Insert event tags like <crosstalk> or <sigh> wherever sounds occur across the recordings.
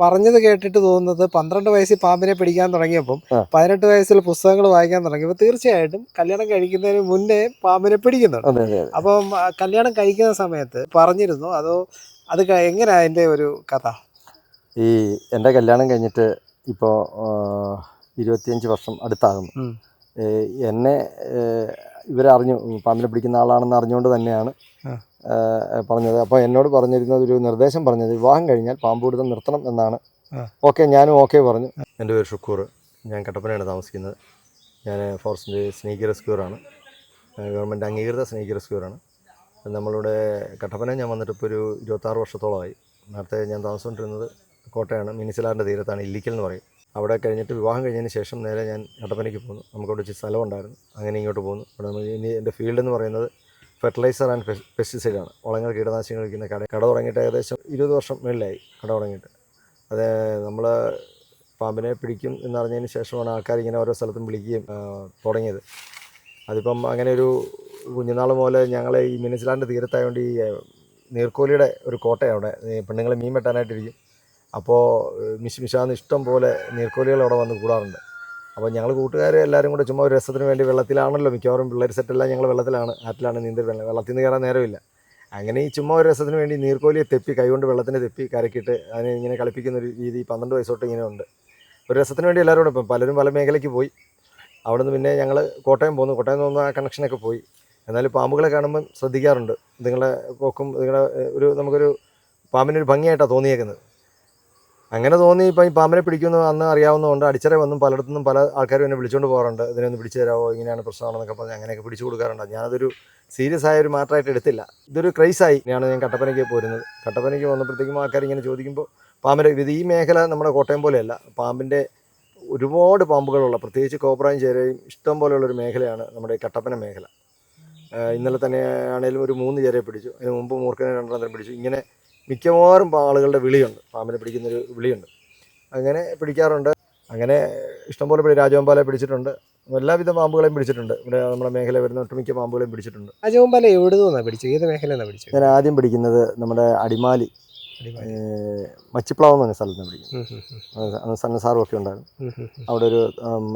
പറഞ്ഞത് കേട്ടിട്ട് തോന്നുന്നത് പന്ത്രണ്ട് വയസ്സിൽ പാമ്പിനെ പിടിക്കാൻ തുടങ്ങിയപ്പോൾ. പതിനെട്ട് വയസ്സിൽ പുസ്തകങ്ങൾ വായിക്കാൻ തുടങ്ങിയപ്പോൾ തീർച്ചയായിട്ടും കല്യാണം കഴിക്കുന്നതിന് മുന്നേ പാമ്പിനെ പിടിക്കുന്നുണ്ട്. അപ്പം കല്യാണം കഴിക്കുന്ന സമയത്ത് പറഞ്ഞിരുന്നു. അതോ അത് എങ്ങനെയാ അതിന്റെ ഒരു കഥ? ഈ എന്റെ കല്യാണം കഴിഞ്ഞിട്ട് ഇപ്പോൾ ഇരുപത്തിയഞ്ച് വർഷം അടുത്താകുന്നു. എന്നെ ഇവരറിഞ്ഞു പാമ്പിനെ പിടിക്കുന്ന ആളാണെന്ന് അറിഞ്ഞുകൊണ്ട് തന്നെയാണ് പറഞ്ഞത്. അപ്പോൾ എന്നോട് പറഞ്ഞിരുന്നത് ഒരു നിർദ്ദേശം പറഞ്ഞത് വിവാഹം കഴിഞ്ഞാൽ പാമ്പുപിടുത്തം നിർത്തണം എന്നാണ്. ഓക്കെ ഞാനും ഓക്കെ പറഞ്ഞു. എന്റെ പേര് ഷുക്കൂർ. ഞാൻ കട്ടപ്പനയാണ് താമസിക്കുന്നത്. ഞാൻ ഫോറസ്റ്റിന്റെ സ്നേഹ റെസ്ക്യൂറാണ് ഗവൺമെന്റ് അംഗീകൃത സ്നേഹ റെസ്ക്യൂറാണ് നമ്മളുടെ കട്ടപ്പന ഞാൻ വന്നിട്ട് ഇപ്പോൾ ഒരു ഇരുപത്താറ് വർഷത്തോളമായി. നേരത്തെ ഞാൻ താമസിച്ചുകൊണ്ടിരുന്നത് കോട്ടയാണ് മിനിസിലാറിന്റെ തീരത്താണ് ഇല്ലിക്കൽ എന്ന് പറയും. അവിടെ കഴിഞ്ഞിട്ട് വിവാഹം കഴിഞ്ഞതിന് ശേഷം നേരെ ഞാൻ കട്ടപ്പനയ്ക്ക് പോന്നു. നമുക്കവിടെ വെച്ച് സ്ഥലം ഉണ്ടായിരുന്നു അങ്ങനെ ഇങ്ങോട്ട് പോന്നു. അവിടെ നമ്മൾ ഇനി എന്റെ ഫീൽഡ് എന്ന് പറയുന്നത് ഫെർട്ടിലൈസർ ആൻഡ് പെസ്റ്റിസൈഡ് ആണ് വളങ്ങൾ കീടനാശിനികൾ കഴിക്കുന്ന കട കട തുടങ്ങിയിട്ട് ഏകദേശം ഇരുപത് വർഷം മേളിലായി കട തുടങ്ങിയിട്ട്. അത് നമ്മൾ പാമ്പിനെ പിടിക്കും എന്നറിഞ്ഞതിന് ശേഷമാണ് ആൾക്കാർ ഇങ്ങനെ ഓരോ സ്ഥലത്തും വിളിക്കുകയും തുടങ്ങിയത്. അതിപ്പം അങ്ങനെ ഒരു കുഞ്ഞുനാൾ മുതൽ ഞങ്ങൾ ഈ മിനിസിലാറിന്റെ തീരത്തായതുകൊണ്ട് ഈ നീർക്കോലിയുടെ ഒരു കോട്ടയാണ് അവിടെ. പെണ്ണുങ്ങളെ മീൻ വെട്ടാനായിട്ടിരിക്കും. അപ്പോൾ മിശ് മിശാന്ന് ഇഷ്ടം പോലെ നീർക്കോലികൾ അവിടെ വന്ന് കൂടാറുണ്ട്. അപ്പോൾ ഞങ്ങൾ കൂട്ടുകാർ എല്ലാവരും കൂടെ ചുമ്മാ ഒരു രസത്തിന് വേണ്ടി വെള്ളത്തിലാണല്ലോ മിക്കവാറും പിള്ളേർ സെറ്റെല്ലാം ഞങ്ങൾ വെള്ളത്തിലാണ് ആറ്റിലാണ് നീന്തൽ വെള്ളം വെള്ളത്തിൽ നിന്ന് കയറാൻ നേരമില്ല. അങ്ങനെ ഈ ചുമ്മാ ഒരു രസത്തിന് വേണ്ടി നീർക്കോലിയെ തെപ്പി കൈകൊണ്ട് വെള്ളത്തിനെ തെപ്പി കരക്കിട്ട് അതിനെ ഇങ്ങനെ കളിപ്പിക്കുന്ന ഒരു രീതി പന്ത്രണ്ട് വയസ്സോട്ട് ഇങ്ങനെ ഉണ്ട്. ഒരു രസത്തിന് വേണ്ടി എല്ലാവരും ഇപ്പം പലരും പല മേഖലയ്ക്ക് പോയി. അവിടുന്ന് പിന്നെ ഞങ്ങൾ കോട്ടയം പോന്നു. കോട്ടയം നിന്ന് ആ കണക്ഷനൊക്കെ പോയി. എന്നാലും പാമ്പുകളെ കാണുമ്പം ശ്രദ്ധിക്കാറുണ്ട്. നിങ്ങളുടെ കൊക്കും നിങ്ങളുടെ ഒരു നമുക്കൊരു പാമ്പിനൊരു ഭംഗിയായിട്ടാണ് തോന്നിയേക്കുന്നത്. അങ്ങനെ തോന്നി ഇപ്പം ഈ പാമ്പിനെ പിടിക്കുന്നു അന്ന് അറിയാവുന്നതുകൊണ്ട് അടിച്ചറ വന്നും പലയിടത്തുനിന്നും പല ആൾക്കാരും എന്നെ വിളിച്ചുകൊണ്ട് പോകാറുണ്ട്. ഇതിനെ ഒന്ന് പിടിച്ചു തരാമോ ഇങ്ങനെയാണ് പ്രശ്നമാണെന്നൊക്കെ പറഞ്ഞ് അങ്ങനെയൊക്കെ പിടിച്ചു കൊടുക്കാറുണ്ട്. ഞാനതൊരു സീരിയസ് ആയ ഒരു മാറ്ററായിട്ട് എടുത്തില്ല. ഇതൊരു ക്രൈസായി ഞാൻ ഞാൻ കട്ടപ്പനയ്ക്ക് പോരുന്നത്. കട്ടപ്പനയ്ക്ക് വന്നപ്പോഴത്തേക്കും ആൾക്കാർ ഇങ്ങനെ ചോദിക്കുമ്പോൾ പാമ്പിന്റെ ഇത് ഈ മേഖല നമ്മുടെ കോട്ടയം പോലെയല്ല. പാമ്പിന്റെ ഒരുപാട് പാമ്പുകളുള്ള പ്രത്യേകിച്ച് കോപ്രായും ചേരയും ഇഷ്ടം പോലെയുള്ളൊരു മേഖലയാണ് നമ്മുടെ കട്ടപ്പന മേഖല. ഇന്നലെ തന്നെ ആണെങ്കിലും ഒരു മൂന്ന് ചേരയെ പിടിച്ചു. അതിന് മുമ്പ് മൂർക്കനെ രണ്ടെണ്ണം പിടിച്ചു. ഇങ്ങനെ മിക്കവാറും ആളുകളുടെ വിളിയുണ്ട്. പാമ്പിനെ പിടിക്കുന്നൊരു വിളിയുണ്ട്. അങ്ങനെ പിടിക്കാറുണ്ട്. അങ്ങനെ ഇഷ്ടംപോലെ പിടി രാജവമ്പാലെ പിടിച്ചിട്ടുണ്ട്. എല്ലാവിധ പാമ്പുകളെയും പിടിച്ചിട്ടുണ്ട്. ഇവിടെ നമ്മുടെ മേഖല വരുന്ന ഒട്ടുമിക്ക പാമ്പുകളെയും പിടിച്ചിട്ടുണ്ട്. രാജവമ്പാല എവിടെ നിന്നാണ് പിടിച്ചത്? ഏത് മേഖല പിടിച്ചത്? ഞാൻ ആദ്യം പിടിക്കുന്നത് നമ്മുടെ അടിമാലി മച്ചിപ്ലാവ് എന്ന് പറഞ്ഞ സ്ഥലത്ത് നിന്ന് പിടിക്കും. ഉം, ഉം, ഉം, അത് അന്ന് സന്നസാറും ഒക്കെ ഉണ്ടായിരുന്നു. അവിടെ ഒരു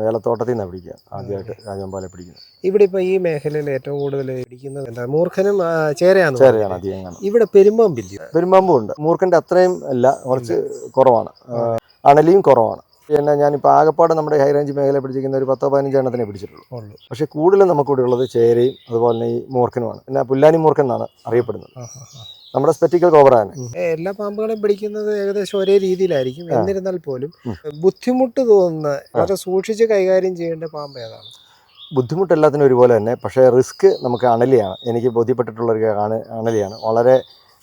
ഏലത്തോട്ടത്തിൽ നിന്നാണ് പിടിക്കുക. ആദ്യമായിട്ട് രാജവമ്പാലെ പിടിക്കുന്നത്. ഇവിടെ ഇപ്പൊ ഈ മേഖലയിൽ ഏറ്റവും കൂടുതൽ പിടിക്കുന്നത് എന്താ? മൂർഖനും ചേരയാണ് ചേരയാണ്? അധികം. ഇവിടെ പെരുമ്പാമ്പില്ല? പെരുമ്പാമ്പും ഉണ്ട്. മൂർഖന്റെ അത്രയും അല്ല കുറച്ച് കുറവാണ്. അണലിയും കുറവാണ്. പിന്നെ ഞാനിപ്പോൾ ആകപ്പാട് നമ്മുടെ ഹൈ റേഞ്ച് മേഖല പിടിച്ചിരിക്കുന്ന ഒരു പത്തോ പതിനഞ്ച് എണ്ണത്തിനെ പിടിച്ചിട്ടുള്ളൂ. പക്ഷേ കൂടുതലും നമുക്കിവിടെ ഉള്ളത് ചേരയും അതുപോലെ തന്നെ ഈ മൂർഖനുമാണ്. പിന്നെ പുല്ലാനി മൂർഖൻ എന്നാണ് അറിയപ്പെടുന്നത്. നമ്മുടെ സ്പെറ്റിക്കൽ കോബ്രാണ് എല്ലാ പാമ്പുകളും പിടിക്കുന്നത് ഏകദേശം ഒരേ രീതിയിലായിരിക്കും. എന്നിരുന്നാൽ പോലും ബുദ്ധിമുട്ട് തോന്നുന്ന വളരെ സൂക്ഷിച്ച് കൈകാര്യം ചെയ്യേണ്ട പാമ്പ് ഏതാണ്? ബുദ്ധിമുട്ട് എല്ലാത്തിനും ഒരുപോലെ തന്നെ പക്ഷേ റിസ്ക് നമുക്ക് അണലിയാണ്. എനിക്ക് ബോധ്യപ്പെട്ടിട്ടുള്ള ഒരു ആണ് അണലിയാണ്. വളരെ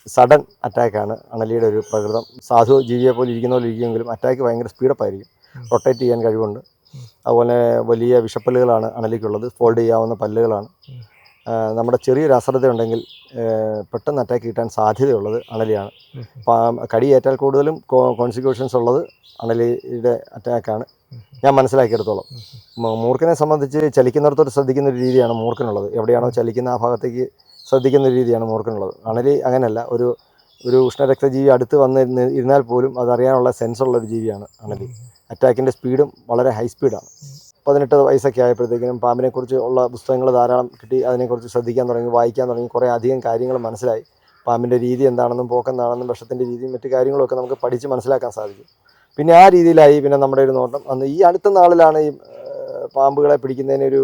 സഡൻ അറ്റാക്കാണ് അണലിയുടെ ഒരു പ്രകൃതം. സാധു ജീവിയെ പോലെ ഇരിക്കുന്ന പോലെ ഇരിക്കുമെങ്കിലും അറ്റാക്ക് ഭയങ്കര സ്പീഡപ്പായിരിക്കും. റൊട്ടേറ്റ് ചെയ്യാൻ കഴിവുണ്ട്. അതുപോലെ വലിയ വിഷപ്പല്ലുകളാണ് അണലിക്കുള്ളത്. ഫോൾഡ് ചെയ്യാവുന്ന പല്ലുകളാണ്. നമ്മുടെ ചെറിയൊരു അശ്രദ്ധ ഉണ്ടെങ്കിൽ പെട്ടെന്ന് അറ്റാക്ക് കിട്ടാൻ സാധ്യതയുള്ളത് അണലിയാണ്. പാ- കടിയേറ്റാൽ കൂടുതലും കോൺസിക്യൂഷൻസ് ഉള്ളത് അണലിയുടെ അറ്റാക്കാണ് ഞാൻ മനസ്സിലാക്കിയെടുത്തോളം. മൂർഖനെ സംബന്ധിച്ച് ചലിക്കുന്നിടത്തോട്ട് ശ്രദ്ധിക്കുന്ന ഒരു രീതിയാണ് മൂർഖനുള്ളത്. എവിടെയാണോ ചലിക്കുന്ന ആ ഭാഗത്തേക്ക് ശ്രദ്ധിക്കുന്ന ഒരു രീതിയാണ് മൂർഖനുള്ളത്. അണലി അങ്ങനെയല്ല ഒരു ഒരു ഉഷ്ണരക്തജീവി അടുത്ത് വന്ന് ഇരുന്ന് ഇരുന്നാൽ പോലും അതറിയാനുള്ള സെൻസുള്ള ഒരു ജീവിയാണ് അണലി. അറ്റാക്കിന്റെ സ്പീഡും വളരെ ഹൈ സ്പീഡാണ് പതിനെട്ട് വയസ്സൊക്കെ ആയപ്പോഴത്തേക്കിനും പാമ്പിനെക്കുറിച്ച് ഉള്ള പുസ്തകങ്ങൾ ധാരാളം കിട്ടി. അതിനെക്കുറിച്ച് ശ്രദ്ധിക്കാൻ തുടങ്ങി വായിക്കാൻ തുടങ്ങി. കുറേ അധികം കാര്യങ്ങൾ മനസ്സിലായി. പാമ്പിന്റെ രീതി എന്താണെന്നും പോക്കെന്താണെന്നും വിഷത്തിന്റെ രീതിയും മറ്റു കാര്യങ്ങളൊക്കെ നമുക്ക് പഠിച്ച് മനസ്സിലാക്കാൻ സാധിക്കും. പിന്നെ ആ രീതിയിലായി പിന്നെ നമ്മുടെ ഒരു നോട്ടം അന്ന് ഈ അടുത്ത നാളിലാണ് ഈ പാമ്പുകളെ പിടിക്കുന്നതിനൊരു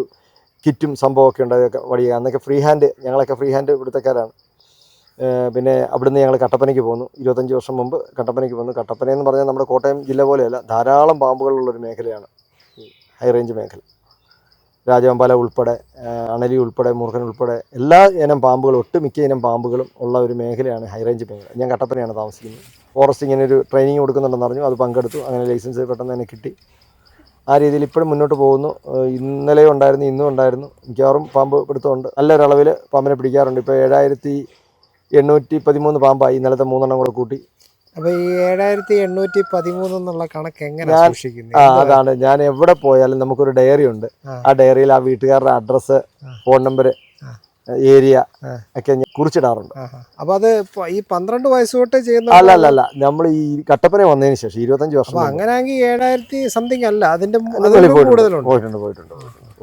കിറ്റും സംഭവമൊക്കെ ഉണ്ട്. അതൊക്കെ അന്നൊക്കെ ഫ്രീ ഹാൻഡ് ഞങ്ങളൊക്കെ ഫ്രീ ഹാൻഡ് ഇവിടുത്തെക്കാരാണ്. പിന്നെ അവിടുന്ന് ഞങ്ങൾ കട്ടപ്പനയ്ക്ക് പോന്നു. ഇരുപത്തഞ്ച് വർഷം മുമ്പ് കട്ടപ്പനയ്ക്ക് പോന്നു. കട്ടപ്പന എന്ന് പറഞ്ഞാൽ നമ്മുടെ കോട്ടയം ജില്ല പോലെയല്ല ധാരാളം പാമ്പുകളുള്ളൊരു മേഖലയാണ്. ഈ ഹൈ റേഞ്ച് മേഖല. രാജവമ്പാല ഉൾപ്പെടെ അണലി ഉൾപ്പെടെ മുറുകൻ ഉൾപ്പെടെ എല്ലാ ഇനം പാമ്പുകളും ഒട്ടുമിക്ക ഇനം പാമ്പുകളും ഉള്ള ഒരു മേഖലയാണ് ഹൈ റേഞ്ച് മേഖല. ഞാൻ കട്ടപ്പനയാണ് താമസിക്കുന്നത്. ഫോറസ്റ്റ് ഇങ്ങനെ ഒരു ട്രെയിനിങ് കൊടുക്കുന്നുണ്ടെന്ന് അറിഞ്ഞു. അത് പങ്കെടുത്തു. അങ്ങനെ ലൈസൻസ് പെട്ടെന്ന് തന്നെ കിട്ടി. ആ രീതിയിൽ ഇപ്പോഴും മുന്നോട്ട് പോകുന്നു. ഇന്നലെ ഉണ്ടായിരുന്നു ഇന്നും ഉണ്ടായിരുന്നു. മിക്കവാറും പാമ്പ് പിടുത്തമുണ്ട്. നല്ലൊരളവിൽ പാമ്പിനെ പിടിക്കാറുണ്ട്. ഇപ്പോൾ ഏഴായിരത്തി എണ്ണൂറ്റി പതിമൂന്ന് പാമ്പായി. ഇന്നലത്തെ മൂന്നെണ്ണം കൂടെ കൂട്ടി. അപ്പൊ ഈ ഏഴായിരത്തി എണ്ണൂറ്റി പതിമൂന്ന് എന്നുള്ള കണക്ക് എങ്ങനെ സൂക്ഷിക്കുന്നത് അതാണ്. ഞാൻ എവിടെ പോയാലും നമുക്കൊരു ഡയറി ഉണ്ട്. ആ. ഡയറിയിൽ ആ വീട്ടുകാരുടെ അഡ്രസ്സ് ഫോൺ നമ്പർ ഏരിയ. ഒക്കെ കുറിച്ചിടാറുണ്ട്. അപ്പൊ അത് ഈ പന്ത്രണ്ട് വയസ്സ് തൊട്ട് ചെയ്യുന്ന അല്ല അല്ല അല്ല. നമ്മൾ ഈ കട്ടപ്പന വന്നതിന് ശേഷം ഇരുപത്തഞ്ച് വർഷം അങ്ങനെയാണെങ്കിൽ ഏഴായിരത്തി സംതിങ് അല്ല അതിന്റെ വെളിയിൽ പോയിട്ടുണ്ട് കൂടുതലുണ്ട്. പോയിട്ടുണ്ട് പോയിട്ടുണ്ട്.